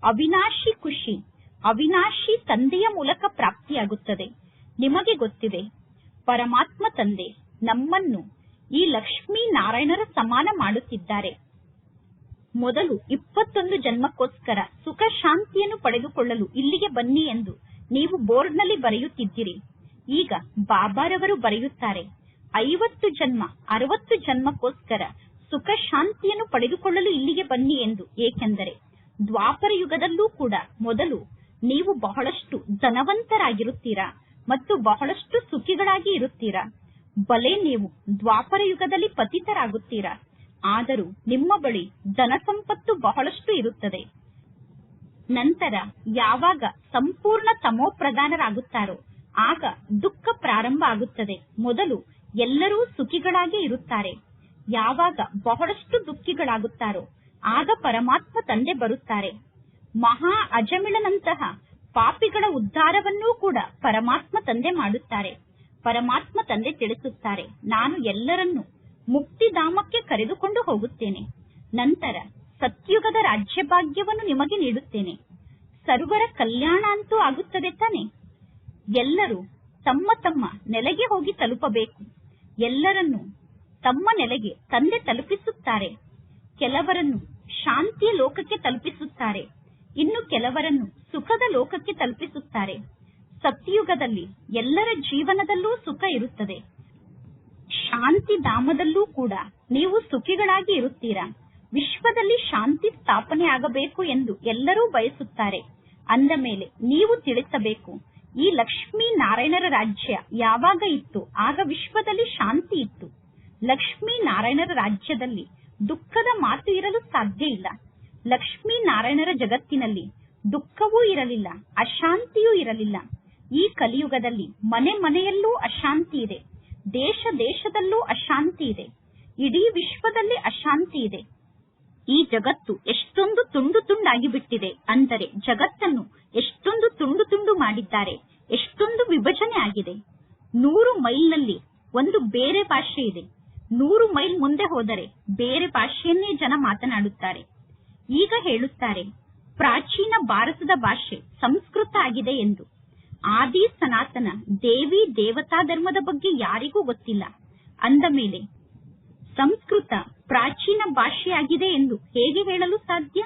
ಅವಿನಾಶಿ ಖುಷಿ, ಅವಿನಾಶಿ ತಂದೆಯ ಮೂಲಕ ಪ್ರಾಪ್ತಿಯಾಗುತ್ತದೆ. ನಿಮಗೆ ಗೊತ್ತಿದೆ, ಪರಮಾತ್ಮ ತಂದೆ ನಮ್ಮನ್ನು ಈ ಲಕ್ಷ್ಮೀ ನಾರಾಯಣರ ಸಮಾನ ಮಾಡುತ್ತಿದ್ದಾರೆ. ಮೊದಲು ಇಪ್ಪತ್ತೊಂದು ಜನ್ಮಕ್ಕೋಸ್ಕರ ಸುಖ, ಶಾಂತಿಯನ್ನು ಪಡೆದುಕೊಳ್ಳಲು ಇಲ್ಲಿಗೆ ಬನ್ನಿ ಎಂದು ನೀವು ಬೋರ್ಡ್ನಲ್ಲಿ ಬರೆಯುತ್ತಿದ್ದೀರಿ. ಈಗ ಬಾಬಾರವರು ಬರೆಯುತ್ತಾರೆ, ಐವತ್ತು ಜನ್ಮ, ಅರವತ್ತು ಜನ್ಮಕ್ಕೋಸ್ಕರ ಸುಖ ಶಾಂತಿಯನ್ನು ಪಡೆದುಕೊಳ್ಳಲು ಇಲ್ಲಿಗೆ ಬನ್ನಿ ಎಂದು. ಏಕೆಂದರೆ ದ್ವಾಪರ ಯುಗದಲ್ಲೂ ಕೂಡ ಮೊದಲು ನೀವು ಬಹಳಷ್ಟು ಧನವಂತರಾಗಿರುತ್ತೀರಾ ಮತ್ತು ಬಹಳಷ್ಟು ಸುಖಿಗಳಾಗಿ ಇರುತ್ತೀರಾ. ಬಲೆ ನೀವು ದ್ವಾಪರ ಯುಗದಲ್ಲಿ ಪತಿತರಾಗುತ್ತೀರಾ. ಆದರೂ ನಿಮ್ಮ ಬಳಿ ಧನ ಸಂಪತ್ತು ಬಹಳಷ್ಟು ಇರುತ್ತದೆ. ನಂತರ ಯಾವಾಗ ಸಂಪೂರ್ಣ ತಮೋಪ್ರಧಾನರಾಗುತ್ತಾರೋ, ಆಗ ದುಃಖ ಪ್ರಾರಂಭ ಆಗುತ್ತದೆ. ಮೊದಲು ಎಲ್ಲರೂ ಸುಖಿಗಳಾಗಿ ಇರುತ್ತಾರೆ. ಯಾವಾಗ ಬಹಳಷ್ಟು ದುಃಖಿಗಳಾಗುತ್ತಾರೋ, ಆಗ ಪರಮಾತ್ಮ ತಂದೆ ಬರುತ್ತಾರೆ. ಮಹಾ ಅಜಮಿಳನಂತಹ ಪಾಪಿಗಳ ಉದ್ಧಾರವನ್ನೂ ಕೂಡ ಪರಮಾತ್ಮ ತಂದೆ ಮಾಡುತ್ತಾರೆ. ಪರಮಾತ್ಮ ತಂದೆ ತಿಳಿಸುತ್ತಾರೆ, ನಾನು ಎಲ್ಲರನ್ನೂ ಮುಕ್ತಿಧಾಮಕ್ಕೆ ಕರೆದುಕೊಂಡು ಹೋಗುತ್ತೇನೆ. ನಂತರ ಸತ್ಯುಗದ ರಾಜ್ಯಭಾಗ್ಯವನ್ನು ನಿಮಗೆ ನೀಡುತ್ತೇನೆ. ಸರ್ವರ ಕಲ್ಯಾಣ ಅಂತೂ ಆಗುತ್ತದೆ ತಾನೆ. ಎಲ್ಲರೂ ತಮ್ಮ ತಮ್ಮ ನೆಲೆಗೆ ಹೋಗಿ ತಲುಪಬೇಕು. ಎಲ್ಲರನ್ನು ತಮ್ಮ ನೆಲೆಗೆ ತಂದೆ ತಲುಪಿಸುತ್ತಾರೆ. ಕೆಲವರನ್ನು ಶಾಂತಿಯ ಲೋಕಕ್ಕೆ ತಲುಪಿಸುತ್ತಾರೆ. ಇನ್ನು ಕೆಲವರನ್ನು ಸುಖದ ಲೋಕಕ್ಕೆ ತಲುಪಿಸುತ್ತಾರೆ. ಸತ್ಯುಗದಲ್ಲಿ ಎಲ್ಲರ ಜೀವನದಲ್ಲೂ ಸುಖ ಇರುತ್ತದೆ. ಶಾಂತಿ ಧಾಮದಲ್ಲೂ ಕೂಡ ನೀವು ಸುಖಿಗಳಾಗಿ ಇರುತ್ತೀರಾ? ವಿಶ್ವದಲ್ಲಿ ಶಾಂತಿ ಸ್ಥಾಪನೆ ಆಗಬೇಕು ಎಂದು ಎಲ್ಲರೂ ಬಯಸುತ್ತಾರೆ. ಅಂದ ಮೇಲೆ ನೀವು ತಿಳಿಸಬೇಕು, ಈ ಲಕ್ಷ್ಮೀ ನಾರಾಯಣರ ರಾಜ್ಯ ಯಾವಾಗ ಇತ್ತು? ಆಗ ವಿಶ್ವದಲ್ಲಿ ಶಾಂತಿ ಇತ್ತು. ಲಕ್ಷ್ಮೀ ನಾರಾಯಣರ ರಾಜ್ಯದಲ್ಲಿ ದುಃಖದ ಮಾತು ಇರಲು ಸಾಧ್ಯ ಇಲ್ಲ. ಲಕ್ಷ್ಮೀ ನಾರಾಯಣರ ಜಗತ್ತಿನಲ್ಲಿ ದುಃಖವೂ ಇರಲಿಲ್ಲ, ಅಶಾಂತಿಯೂ ಇರಲಿಲ್ಲ. ಈ ಕಲಿಯುಗದಲ್ಲಿ ಮನೆ ಮನೆಯಲ್ಲೂ ಅಶಾಂತಿ ಇದೆ, ದೇಶ ದೇಶದಲ್ಲೂ ಅಶಾಂತಿ ಇದೆ, ಇಡೀ ವಿಶ್ವದಲ್ಲಿ ಅಶಾಂತಿ ಇದೆ. ಈ ಜಗತ್ತು ಎಷ್ಟೊಂದು ತುಂಡು ತುಂಡಾಗಿ ಬಿಟ್ಟಿದೆ ಅಂದರೆ ಜಗತ್ತನ್ನು ಎಷ್ಟೊಂದು ತುಂಡು ತುಂಡು ಮಾಡಿದ್ದಾರೆ, ಎಷ್ಟೊಂದು ವಿಭಜನೆ ಆಗಿದೆ. ನೂರು ಮೈಲ್ನಲ್ಲಿ ಒಂದು ಬೇರೆ ಭಾಷೆ ಇದೆ. ನೂರು ಮೈಲ್ ಮುಂದೆ ಹೋದರೆ ಬೇರೆ ಭಾಷೆಯನ್ನೇ ಜನ ಮಾತನಾಡುತ್ತಾರೆ. ಈಗ ಹೇಳುತ್ತಾರೆ, ಪ್ರಾಚೀನ ಭಾರತದ ಭಾಷೆ ಸಂಸ್ಕೃತ ಆಗಿದೆ ಎಂದು. ಆದಿ ಸನಾತನ ದೇವಿ ದೇವತಾ ಧರ್ಮದ ಬಗ್ಗೆ ಯಾರಿಗೂ ಗೊತ್ತಿಲ್ಲ. ಅಂದ ಮೇಲೆ ಸಂಸ್ಕೃತ ಪ್ರಾಚೀನ ಭಾಷೆಯಾಗಿದೆ ಎಂದು ಹೇಗೆ ಹೇಳಲು ಸಾಧ್ಯ?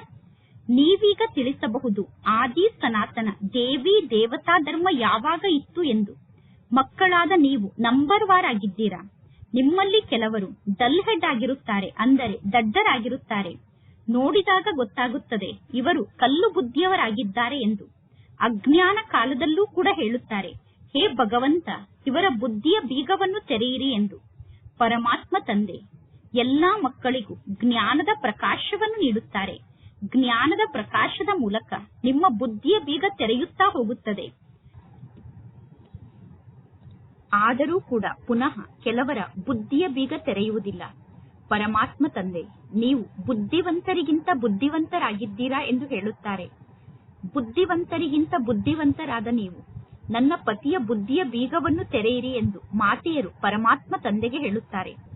ನೀವೀಗ ತಿಳಿಸಬಹುದು. ಆದಿ ಸನಾತನ ದೇವಿ ದೇವತಾ ಧರ್ಮ ಯಾವಾಗ ಇತ್ತು ಎಂದು. ಮಕ್ಕಳಾದ ನೀವು ನಂಬರ್ ವಾರ್ ಆಗಿದ್ದೀರಾ? ನಿಮ್ಮಲ್ಲಿ ಕೆಲವರು ಡಲ್ ಹೆಡ್ ಆಗಿರುತ್ತಾರೆ, ಅಂದರೆ ದಡ್ಡರಾಗಿರುತ್ತಾರೆ. ನೋಡಿದಾಗ ಗೊತ್ತಾಗುತ್ತದೆ, ಇವರು ಕಲ್ಲು ಬುದ್ಧಿಯವರಾಗಿದ್ದಾರೆ ಎಂದು. ಅಜ್ಞಾನ ಕಾಲದಲ್ಲೂ ಕೂಡ ಹೇಳುತ್ತಾರೆ, ಹೇ ಭಗವಂತ, ಇವರ ಬುದ್ಧಿಯ ಬೀಗವನ್ನು ತೆರೆಯಿರಿ ಎಂದು. ಪರಮಾತ್ಮ ತಂದೆ ಎಲ್ಲಾ ಮಕ್ಕಳಿಗೂ ಜ್ಞಾನದ ಪ್ರಕಾಶವನ್ನು ನೀಡುತ್ತಾರೆ. ಜ್ಞಾನದ ಪ್ರಕಾಶದ ಮೂಲಕ ನಿಮ್ಮ ಬುದ್ಧಿಯ ಬೀಗ ತೆರೆಯುತ್ತಾ ಹೋಗುತ್ತದೆ. ಆದರೂ ಕೂಡ ಪುನಃ ಕೆಲವರ ಬುದ್ಧಿಯ ಬೀಗ ತೆರೆಯುವುದಿಲ್ಲ. ಪರಮಾತ್ಮ ತಂದೆ, ನೀವು ಬುದ್ಧಿವಂತರಿಗಿಂತ ಬುದ್ಧಿವಂತರಾಗಿದ್ದೀರಾ ಎಂದು ಹೇಳುತ್ತಾರೆ. ಬುದ್ಧಿವಂತರಿಗಿಂತ ಬುದ್ಧಿವಂತರಾದ ನೀವು ನನ್ನ ಪತಿಯ ಬುದ್ಧಿಯ ಬೀಗವನ್ನು ತೆರೆಯಿರಿ ಎಂದು ಮಾತೆಯರು ಪರಮಾತ್ಮ ತಂದೆಗೆ ಹೇಳುತ್ತಾರೆ.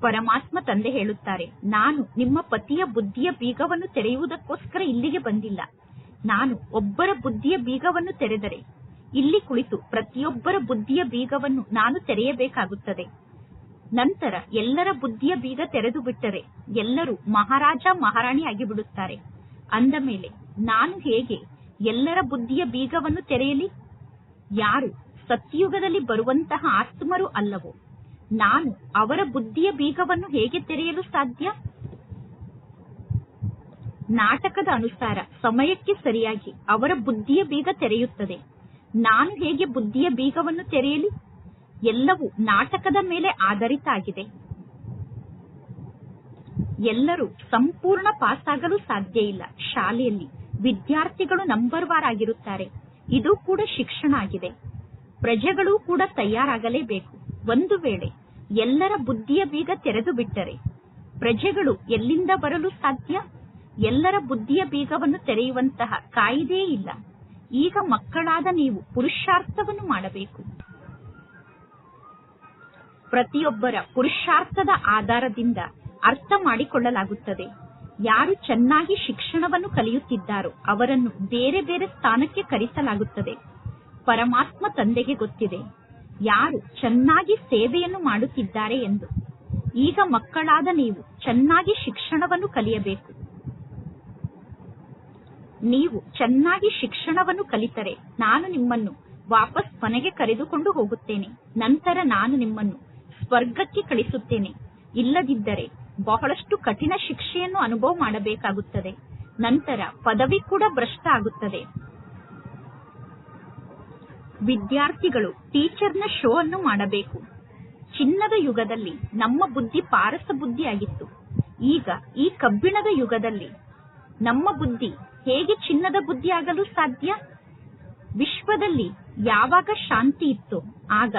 ಪರಮಾತ್ಮ ತಂದೆ ಹೇಳುತ್ತಾರೆ, ನಾನು ನಿಮ್ಮ ಪತಿಯ ಬುದ್ಧಿಯ ಬೀಗವನ್ನು ತೆರೆಯುವುದಕ್ಕೋಸ್ಕರ ಇಲ್ಲಿಗೆ ಬಂದಿಲ್ಲ. ನಾನು ಒಬ್ಬರ ಬುದ್ಧಿಯ ಬೀಗವನ್ನು ತೆರೆದರೆ, ಇಲ್ಲಿ ಕುಳಿತು ಪ್ರತಿಯೊಬ್ಬರ ಬುದ್ಧಿಯ ಬೀಗವನ್ನು ನಾನು ತೆರೆಯಬೇಕಾಗುತ್ತದೆ. ನಂತರ ಎಲ್ಲರ ಬುದ್ಧಿಯ ಬೀಗ ತೆರೆದು ಬಿಟ್ಟರೆ ಎಲ್ಲರೂ ಮಹಾರಾಜ ಮಹಾರಾಣಿ ಆಗಿಬಿಡುತ್ತಾರೆ. ಅಂದ ಮೇಲೆ, ನಾನು ಹೇಗೆ ಎಲ್ಲರ ಬುದ್ಧಿಯ ಬೀಗವನ್ನು ತೆರೆಯಲಿ? ಯಾರು ಸತ್ಯುಗದಲ್ಲಿ ಬರುವಂತಹ ಆತ್ಮರು ಅಲ್ಲವೋ? ನಾನು ಅವರ ಬುದ್ಧಿಯ ಬೀಗವನ್ನು ಹೇಗೆ ತೆರೆಯಲು ಸಾಧ್ಯ? ನಾಟಕದ ಅನುಸಾರ ಸಮಯಕ್ಕೆ ಸರಿಯಾಗಿ ಅವರ ಬುದ್ಧಿಯ ಬೀಗ ತೆರೆಯುತ್ತದೆ. ನಾನು ಹೇಗೆ ಬುದ್ಧಿಯ ಬೀಗವನ್ನು ತೆರೆಯಲಿ? ಎಲ್ಲವೂ ನಾಟಕದ ಮೇಲೆ ಆಧಾರಿತ ಆಗಿದೆ. ಎಲ್ಲರೂ ಸಂಪೂರ್ಣ ಪಾಸ್ ಆಗಲು ಸಾಧ್ಯ ಇಲ್ಲ. ಶಾಲೆಯಲ್ಲಿ ವಿದ್ಯಾರ್ಥಿಗಳು ನಂಬರ್ ವಾರ್ ಆಗಿರುತ್ತಾರೆ. ಇದು ಕೂಡ ಶಿಕ್ಷಣ ಆಗಿದೆ. ಪ್ರಜೆಗಳು ಕೂಡ ತಯಾರಾಗಲೇಬೇಕು. ಒಂದು ವೇಳೆ ಎಲ್ಲರ ಬುದ್ಧಿಯ ಬೀಗ ತೆರೆದು ಬಿಟ್ಟರೆ ಪ್ರಜೆಗಳು ಎಲ್ಲಿಂದ ಬರಲು ಸಾಧ್ಯ? ಎಲ್ಲರ ಬುದ್ಧಿಯ ಬೀಗವನ್ನು ತೆರೆಯುವಂತಹ ಕಾಯಿದೆ ಇಲ್ಲ. ಈಗ ಮಕ್ಕಳಾದ ನೀವು ಪುರುಷಾರ್ಥವನ್ನು ಮಾಡಬೇಕು. ಪ್ರತಿಯೊಬ್ಬರ ಪುರುಷಾರ್ಥದ ಆಧಾರದಿಂದ ಅರ್ಥ ಮಾಡಿಕೊಳ್ಳಲಾಗುತ್ತದೆ. ಯಾರು ಚೆನ್ನಾಗಿ ಶಿಕ್ಷಣವನ್ನು ಕಲಿಯುತ್ತಿದ್ದಾರೋ ಅವರನ್ನು ಬೇರೆ ಬೇರೆ ಸ್ಥಾನಕ್ಕೆ ಕರೆಸಲಾಗುತ್ತದೆ. ಪರಮಾತ್ಮ ತಂದೆಗೆ ಗೊತ್ತಿದೆ. ಯಾರು ಚೆನ್ನಾಗಿ ಸೇವೆಯನ್ನು ಮಾಡುತ್ತಿದ್ದಾರೆ ಎಂದು. ಈಗ ಮಕ್ಕಳಾದ ನೀವು ಚೆನ್ನಾಗಿ ಶಿಕ್ಷಣವನ್ನು ಕಲಿಯಬೇಕು. ನೀವು ಚೆನ್ನಾಗಿ ಶಿಕ್ಷಣವನ್ನು ಕಲಿತರೆ ನಾನು ನಿಮ್ಮನ್ನು ವಾಪಸ್ ಮನೆಗೆ ಕರೆದುಕೊಂಡು ಹೋಗುತ್ತೇನೆ. ನಂತರ ನಾನು ನಿಮ್ಮನ್ನು ಸ್ವರ್ಗಕ್ಕೆ ಕಳಿಸುತ್ತೇನೆ. ಇಲ್ಲದಿದ್ದರೆ ಬಹಳಷ್ಟು ಕಠಿಣ ಶಿಕ್ಷೆಯನ್ನು ಅನುಭವ ಮಾಡಬೇಕಾಗುತ್ತದೆ. ನಂತರ ಪದವಿ ಕೂಡ ಭ್ರಷ್ಟ ಆಗುತ್ತದೆ. ವಿದ್ಯಾರ್ಥಿಗಳು ಟೀಚರ್ನ ಶೋ ಅನ್ನು ಮಾಡಬೇಕು. ಚಿನ್ನದ ಯುಗದಲ್ಲಿ ನಮ್ಮ ಬುದ್ಧಿ ಪಾರಸ ಬುದ್ಧಿಯಾಗಿತ್ತು. ಈಗ ಈ ಕಬ್ಬಿಣದ ಯುಗದಲ್ಲಿ ನಮ್ಮ ಬುದ್ಧಿ ಹೇಗೆ ಚಿನ್ನದ ಬುದ್ಧಿ ಆಗಲು ಸಾಧ್ಯ? ವಿಶ್ವದಲ್ಲಿ ಯಾವಾಗ ಶಾಂತಿ ಇತ್ತು, ಆಗ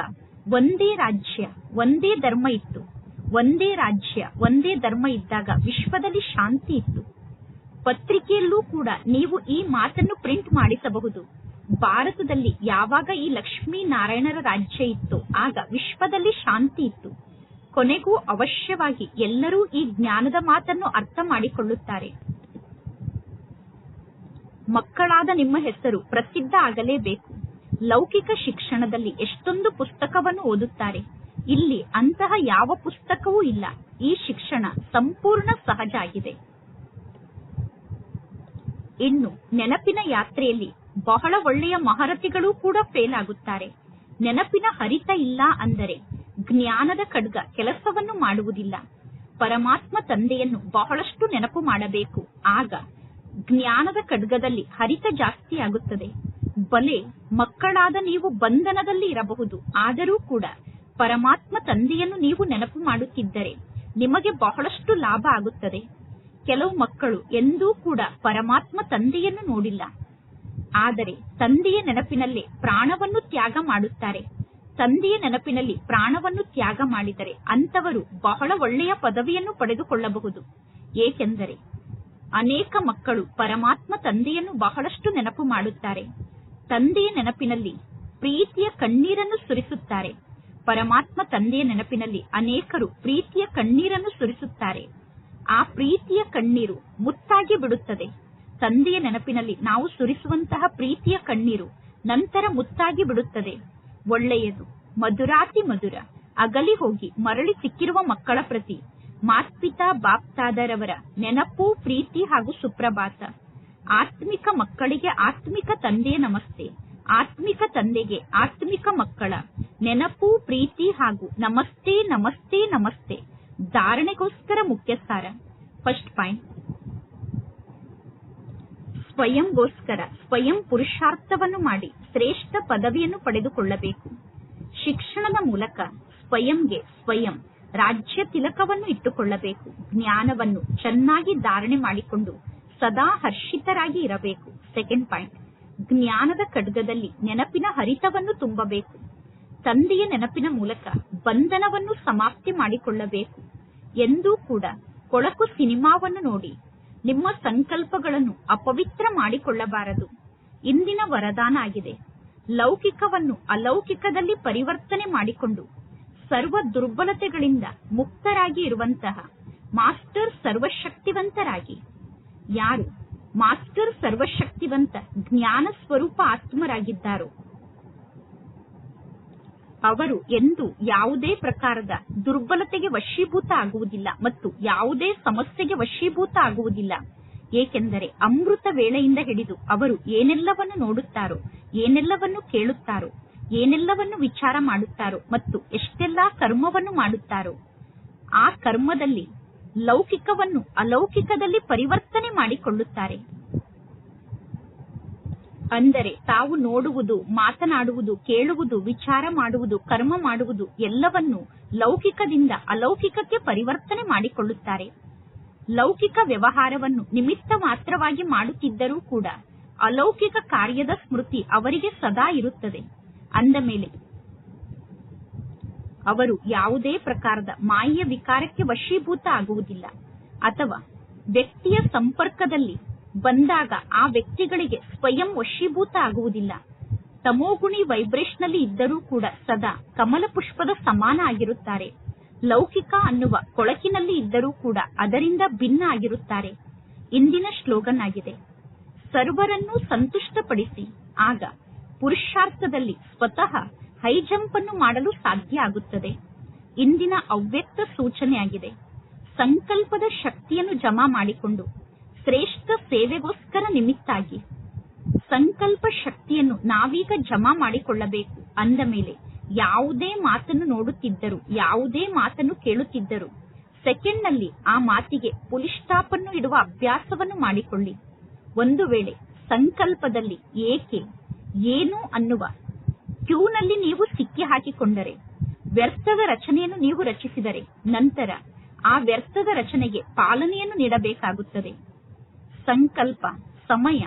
ಒಂದೇ ರಾಜ್ಯ, ಒಂದೇ ಧರ್ಮ ಇತ್ತು. ಒಂದೇ ರಾಜ್ಯ, ಒಂದೇ ಧರ್ಮ ಇದ್ದಾಗ ವಿಶ್ವದಲ್ಲಿ ಶಾಂತಿ ಇತ್ತು. ಪತ್ರಿಕೆಯಲ್ಲೂ ಕೂಡ ನೀವು ಈ ಮಾತನ್ನು ಪ್ರಿಂಟ್ ಮಾಡಿಸಬಹುದು. ಭಾರತದಲ್ಲಿ ಯಾವಾಗ ಈ ಲಕ್ಷ್ಮೀ ನಾರಾಯಣರ ರಾಜ್ಯ ಇತ್ತು, ಆಗ ವಿಶ್ವದಲ್ಲಿ ಶಾಂತಿ ಇತ್ತು. ಕೊನೆಗೂ ಅವಶ್ಯವಾಗಿ ಎಲ್ಲರೂ ಈ ಜ್ಞಾನದ ಮಾತನ್ನು ಅರ್ಥ ಮಾಡಿಕೊಳ್ಳುತ್ತಾರೆ. ಮಕ್ಕಳಾದ ನಿಮ್ಮ ಹೆಸರು ಪ್ರಸಿದ್ಧ ಆಗಲೇಬೇಕು. ಲೌಕಿಕ ಶಿಕ್ಷಣದಲ್ಲಿ ಎಷ್ಟೊಂದು ಪುಸ್ತಕವನ್ನು ಓದುತ್ತಾರೆ. ಇಲ್ಲಿ ಅಂತಹ ಯಾವ ಪುಸ್ತಕವೂ ಇಲ್ಲ. ಈ ಶಿಕ್ಷಣ ಸಂಪೂರ್ಣ ಸಹಜ ಆಗಿದೆ. ಇನ್ನು ನೆನಪಿನ ಯಾತ್ರೆಯಲ್ಲಿ ಬಹಳ ಒಳ್ಳೆಯ ಮಹಾರಥಿಗಳು ಕೂಡ ಫೇಲ್ ಆಗುತ್ತಾರೆ. ನೆನಪಿನ ಹರಿತ ಇಲ್ಲ ಅಂದರೆ ಜ್ಞಾನದ ಖಡ್ಗ ಕೆಲಸವನ್ನು ಮಾಡುವುದಿಲ್ಲ. ಪರಮಾತ್ಮ ತಂದೆಯನ್ನು ಬಹಳಷ್ಟು ನೆನಪು ಮಾಡಬೇಕು. ಆಗ ಜ್ಞಾನದ ಖಡ್ಗದಲ್ಲಿ ಹರಿತ ಜಾಸ್ತಿ ಆಗುತ್ತದೆ. ಬಲೆ ಮಕ್ಕಳಾದ ನೀವು ಬಂಧನದಲ್ಲಿ ಇರಬಹುದು. ಆದರೂ ಕೂಡ ಪರಮಾತ್ಮ ತಂದೆಯನ್ನು ನೀವು ನೆನಪು ಮಾಡುತ್ತಿದ್ದರೆ ನಿಮಗೆ ಬಹಳಷ್ಟು ಲಾಭ ಆಗುತ್ತದೆ. ಕೆಲವು ಮಕ್ಕಳು ಎಂದೂ ಕೂಡ ಪರಮಾತ್ಮ ತಂದೆಯನ್ನು ನೋಡಿಲ್ಲ. ಆದರೆ ತಂದೆಯ ನೆನಪಿನಲ್ಲಿ ಪ್ರಾಣವನ್ನು ತ್ಯಾಗ ಮಾಡುತ್ತಾರೆ. ತಂದೆಯ ನೆನಪಿನಲ್ಲಿ ಪ್ರಾಣವನ್ನು ತ್ಯಾಗ ಮಾಡಿದರೆ ಅಂತವರು ಬಹಳ ಒಳ್ಳೆಯ ಪದವಿಯನ್ನು ಪಡೆದುಕೊಳ್ಳಬಹುದು. ಏಕೆಂದರೆ ಅನೇಕ ಮಕ್ಕಳು ಪರಮಾತ್ಮ ತಂದೆಯನ್ನು ಬಹಳಷ್ಟು ನೆನಪು ಮಾಡುತ್ತಾರೆ. ತಂದೆಯ ನೆನಪಿನಲ್ಲಿ ಪ್ರೀತಿಯ ಕಣ್ಣೀರನ್ನು ಸುರಿಸುತ್ತಾರೆ. ಪರಮಾತ್ಮ ತಂದೆಯ ನೆನಪಿನಲ್ಲಿ ಅನೇಕರು ಪ್ರೀತಿಯ ಕಣ್ಣೀರನ್ನು ಸುರಿಸುತ್ತಾರೆ. ಆ ಪ್ರೀತಿಯ ಕಣ್ಣೀರು ಮುತ್ತಾಗಿ ಬಿಡುತ್ತದೆ. ತಂದೆಯ ನೆನಪಿನಲ್ಲಿ ನಾವು ಸುರಿಸುವಂತಹ ಪ್ರೀತಿಯ ಕಣ್ಣೀರು ನಂತರ ಮುತ್ತಾಗಿ ಬಿಡುತ್ತದೆ. ಒಳ್ಳೆಯದು, ಮಧುರಾತಿ ಮಧುರ, ಅಗಲಿ ಹೋಗಿ ಮರಳಿ ಸಿಕ್ಕಿರುವ ಮಕ್ಕಳ ಪ್ರತಿ ಮಾತ್ಪಿತಾ ಬಾಪ್ತಾದರವರ ನೆನಪು, ಪ್ರೀತಿ ಹಾಗೂ ಸುಪ್ರಭಾತ. ಆತ್ಮಿಕ ಮಕ್ಕಳಿಗೆ ಆತ್ಮಿಕ ತಂದೆಯ ನಮಸ್ತೆ, ಆತ್ಮಿಕ ತಂದೆಗೆ ಆತ್ಮಿಕ ಮಕ್ಕಳ, ನೆನಪು, ಪ್ರೀತಿ ಹಾಗೂ ನಮಸ್ತೆ ನಮಸ್ತೆ ನಮಸ್ತೆ, ಧಾರಣೆಗೋಸ್ಕರ ಮುಖ್ಯ ಸಾರ ಫಸ್ಟ್ ಪಾಯಿಂಟ್. ಸ್ವಯಂಗೋಸ್ಕರ, ಸ್ವಯಂ ಪುರುಷಾರ್ಥವನ್ನು ಮಾಡಿ ಶ್ರೇಷ್ಠ ಪದವಿಯನ್ನು ಪಡೆದುಕೊಳ್ಳಬೇಕು. ಶಿಕ್ಷಣದ ಮೂಲಕ ಸ್ವಯಂಗೆ ಸ್ವಯಂ ರಾಜ್ಯ ತಿಲಕವನ್ನು ಇಟ್ಟುಕೊಳ್ಳಬೇಕು. ಜ್ಞಾನವನ್ನು ಚೆನ್ನಾಗಿ ಧಾರಣೆ ಮಾಡಿಕೊಂಡು ಸದಾ ಹರ್ಷಿತರಾಗಿ ಇರಬೇಕು. ಸೆಕೆಂಡ್ ಪಾಯಿಂಟ್ ಜ್ಞಾನದ ಖಡ್ಗದಲ್ಲಿ ನೆನಪಿನ ಹರಿತವನ್ನು ತುಂಬಬೇಕು. ತಂದೆಯ ನೆನಪಿನ ಮೂಲಕ ಬಂಧನವನ್ನು ಸಮಾಪ್ತಿ ಮಾಡಿಕೊಳ್ಳಬೇಕು. ಎಂದೂ ಕೂಡ ಕೊಳಕು ಸಿನಿಮಾವನ್ನು ನೋಡಿ ನಿಮ್ಮ ಸಂಕಲ್ಪಗಳನ್ನು ಅಪವಿತ್ರ ಮಾಡಿಕೊಳ್ಳಬಾರದು. ಇಂದಿನ ವರದಾನ ಆಗಿದೆ ಲೌಕಿಕವನ್ನು ಅಲೌಕಿಕದಲ್ಲಿ ಪರಿವರ್ತನೆ ಮಾಡಿಕೊಂಡು ಸರ್ವ ದುರ್ಬಲತೆಗಳಿಂದ ಮುಕ್ತರಾಗಿ ಇರುವಂತಹ ಮಾಸ್ಟರ್ ಸರ್ವಶಕ್ತಿವಂತರಾಗಿ. ಯಾರು ಮಾಸ್ಟರ್ ಸರ್ವಶಕ್ತಿವಂತ ಜ್ಞಾನ ಸ್ವರೂಪ ಆತ್ಮರಾಗಿದ್ದಾರೋ ಅವರು ಎಂದು ಯಾವುದೇ ಪ್ರಕಾರದ ದುರ್ಬಲತೆಗೆ ವಶೀಭೂತ ಆಗುವುದಿಲ್ಲ ಮತ್ತು ಯಾವುದೇ ಸಮಸ್ಯೆಗೆ ವಶೀಭೂತ ಆಗುವುದಿಲ್ಲ. ಏಕೆಂದರೆ ಅಮೃತ ವೇಳೆಯಿಂದ ಹಿಡಿದು ಅವರು ಏನೆಲ್ಲವನ್ನು ನೋಡುತ್ತಾರೋ, ಏನೆಲ್ಲವನ್ನು ಕೇಳುತ್ತಾರೋ, ಏನೆಲ್ಲವನ್ನು ವಿಚಾರ ಮಾಡುತ್ತಾರೋ ಮತ್ತು ಎಷ್ಟೆಲ್ಲಾ ಕರ್ಮವನ್ನು ಮಾಡುತ್ತಾರೋ, ಆ ಕರ್ಮದಲ್ಲಿ ಲೌಕಿಕವನ್ನು ಅಲೌಕಿಕದಲ್ಲಿ ಪರಿವರ್ತನೆ ಮಾಡಿಕೊಳ್ಳುತ್ತಾರೆ. ಅಂದರೆ ತಾವು ನೋಡುವುದು, ಮಾತನಾಡುವುದು, ಕೇಳುವುದು, ವಿಚಾರ ಮಾಡುವುದು, ಕರ್ಮ ಮಾಡುವುದು ಎಲ್ಲವನ್ನೂ ಲೌಕಿಕದಿಂದ ಅಲೌಕಿಕಕ್ಕೆ ಪರಿವರ್ತನೆ ಮಾಡಿಕೊಳ್ಳುತ್ತಾರೆ. ಲೌಕಿಕ ವ್ಯವಹಾರವನ್ನು ನಿಮಿತ್ತ ಮಾತ್ರವಾಗಿ ಮಾಡುತ್ತಿದ್ದರೂ ಕೂಡ ಅಲೌಕಿಕ ಕಾರ್ಯದ ಸ್ಮೃತಿ ಅವರಿಗೆ ಸದಾ ಇರುತ್ತದೆ. ಅಂದ ಮೇಲೆ, ಅವರು ಯಾವುದೇ ಪ್ರಕಾರದ ಮಾಯೆಯ ವಿಕಾರಕ್ಕೆ ವಶೀಭೂತ ಆಗುವುದಿಲ್ಲ. ಅಥವಾ ವ್ಯಕ್ತಿಯ ಸಂಪರ್ಕದಲ್ಲಿ ಬಂದಾಗ ಆ ವ್ಯಕ್ತಿಗಳಿಗೆ ಸ್ವಯಂ ವಶೀಭೂತ ಆಗುವುದಿಲ್ಲ. ತಮೋಗುಣಿ ವೈಬ್ರೇಷನಲ್ಲಿ ಇದ್ದರೂ ಕೂಡ ಸದಾ ಕಮಲ ಪುಷ್ಪದ ಸಮಾನ ಆಗಿರುತ್ತಾರೆ. ಲೌಕಿಕ ಅನ್ನುವ ಕೊಳಕಿನಲ್ಲಿ ಇದ್ದರೂ ಕೂಡ ಅದರಿಂದ ಭಿನ್ನ ಆಗಿರುತ್ತಾರೆ. ಇಂದಿನ ಶ್ಲೋಗನ್ ಆಗಿದೆ. ಸರ್ವರನ್ನು ಸಂತುಷ್ಟಪಡಿಸಿ. ಆಗ ಪುರುಷಾರ್ಥದಲ್ಲಿ ಸ್ವತಃ ಹೈ ಜಂಪ್ ಅನ್ನು ಮಾಡಲು ಸಾಧ್ಯ ಆಗುತ್ತದೆ. ಇಂದಿನ ಅವ್ಯಕ್ತ ಸೂಚನೆಯಾಗಿದೆ. ಸಂಕಲ್ಪದ ಶಕ್ತಿಯನ್ನು ಜಮಾ ಮಾಡಿಕೊಂಡು ಶ್ರೇಷ್ಠ ಸೇವೆಗೋಸ್ಕರ ನಿಮಿತ್ತಾಗಿ. ಸಂಕಲ್ಪ ಶಕ್ತಿಯನ್ನು ನಾವೀಗ ಜಮಾ ಮಾಡಿಕೊಳ್ಳಬೇಕು. ಅಂದ ಮೇಲೆ ಯಾವುದೇ ಮಾತನ್ನು ನೋಡುತ್ತಿದ್ದರು, ಯಾವುದೇ ಮಾತನ್ನು ಕೇಳುತ್ತಿದ್ದರು ಸೆಕೆಂಡ್ನಲ್ಲಿ ಆ ಮಾತಿಗೆ ಪುಲಿಸ್ ಸ್ಟಾಪ್ ಅನ್ನು ಇಡುವ ಅಭ್ಯಾಸವನ್ನು ಮಾಡಿಕೊಳ್ಳಿ. ಒಂದು ವೇಳೆ ಸಂಕಲ್ಪದಲ್ಲಿ ಏಕೆ ಏನು ಅನ್ನುವ ಕ್ಯೂನಲ್ಲಿ ನೀವು ಸಿಕ್ಕಿ ಹಾಕಿಕೊಂಡರೆ, ವ್ಯರ್ಥದ ರಚನೆಯನ್ನು ನೀವು ರಚಿಸಿದರೆ, ನಂತರ ಆ ವ್ಯರ್ಥದ ರಚನೆಗೆ ಪಾಲನೆಯನ್ನು ನೀಡಬೇಕಾಗುತ್ತದೆ. ಸಂಕಲ್ಪ, ಸಮಯ,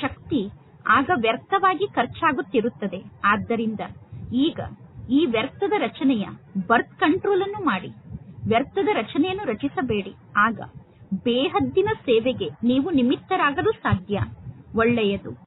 ಶಕ್ತಿ ಆಗ ವ್ಯರ್ಥವಾಗಿ ಖರ್ಚಾಗುತ್ತಿರುತ್ತದೆ. ಆದ್ದರಿಂದ ಈಗ ಈ ವ್ಯರ್ಥದ ರಚನೆಯ ಬರ್ತ್ ಕಂಟ್ರೋಲ್ ಅನ್ನು ಮಾಡಿ. ವ್ಯರ್ಥದ ರಚನೆಯನ್ನು ರಚಿಸಬೇಡಿ. ಆಗ ಬೇಹದ್ದಿನ ಸೇವೆಗೆ ನೀವು ನಿಮಿತ್ತರಾಗಲು ಸಾಧ್ಯ. ಒಳ್ಳೆಯದು.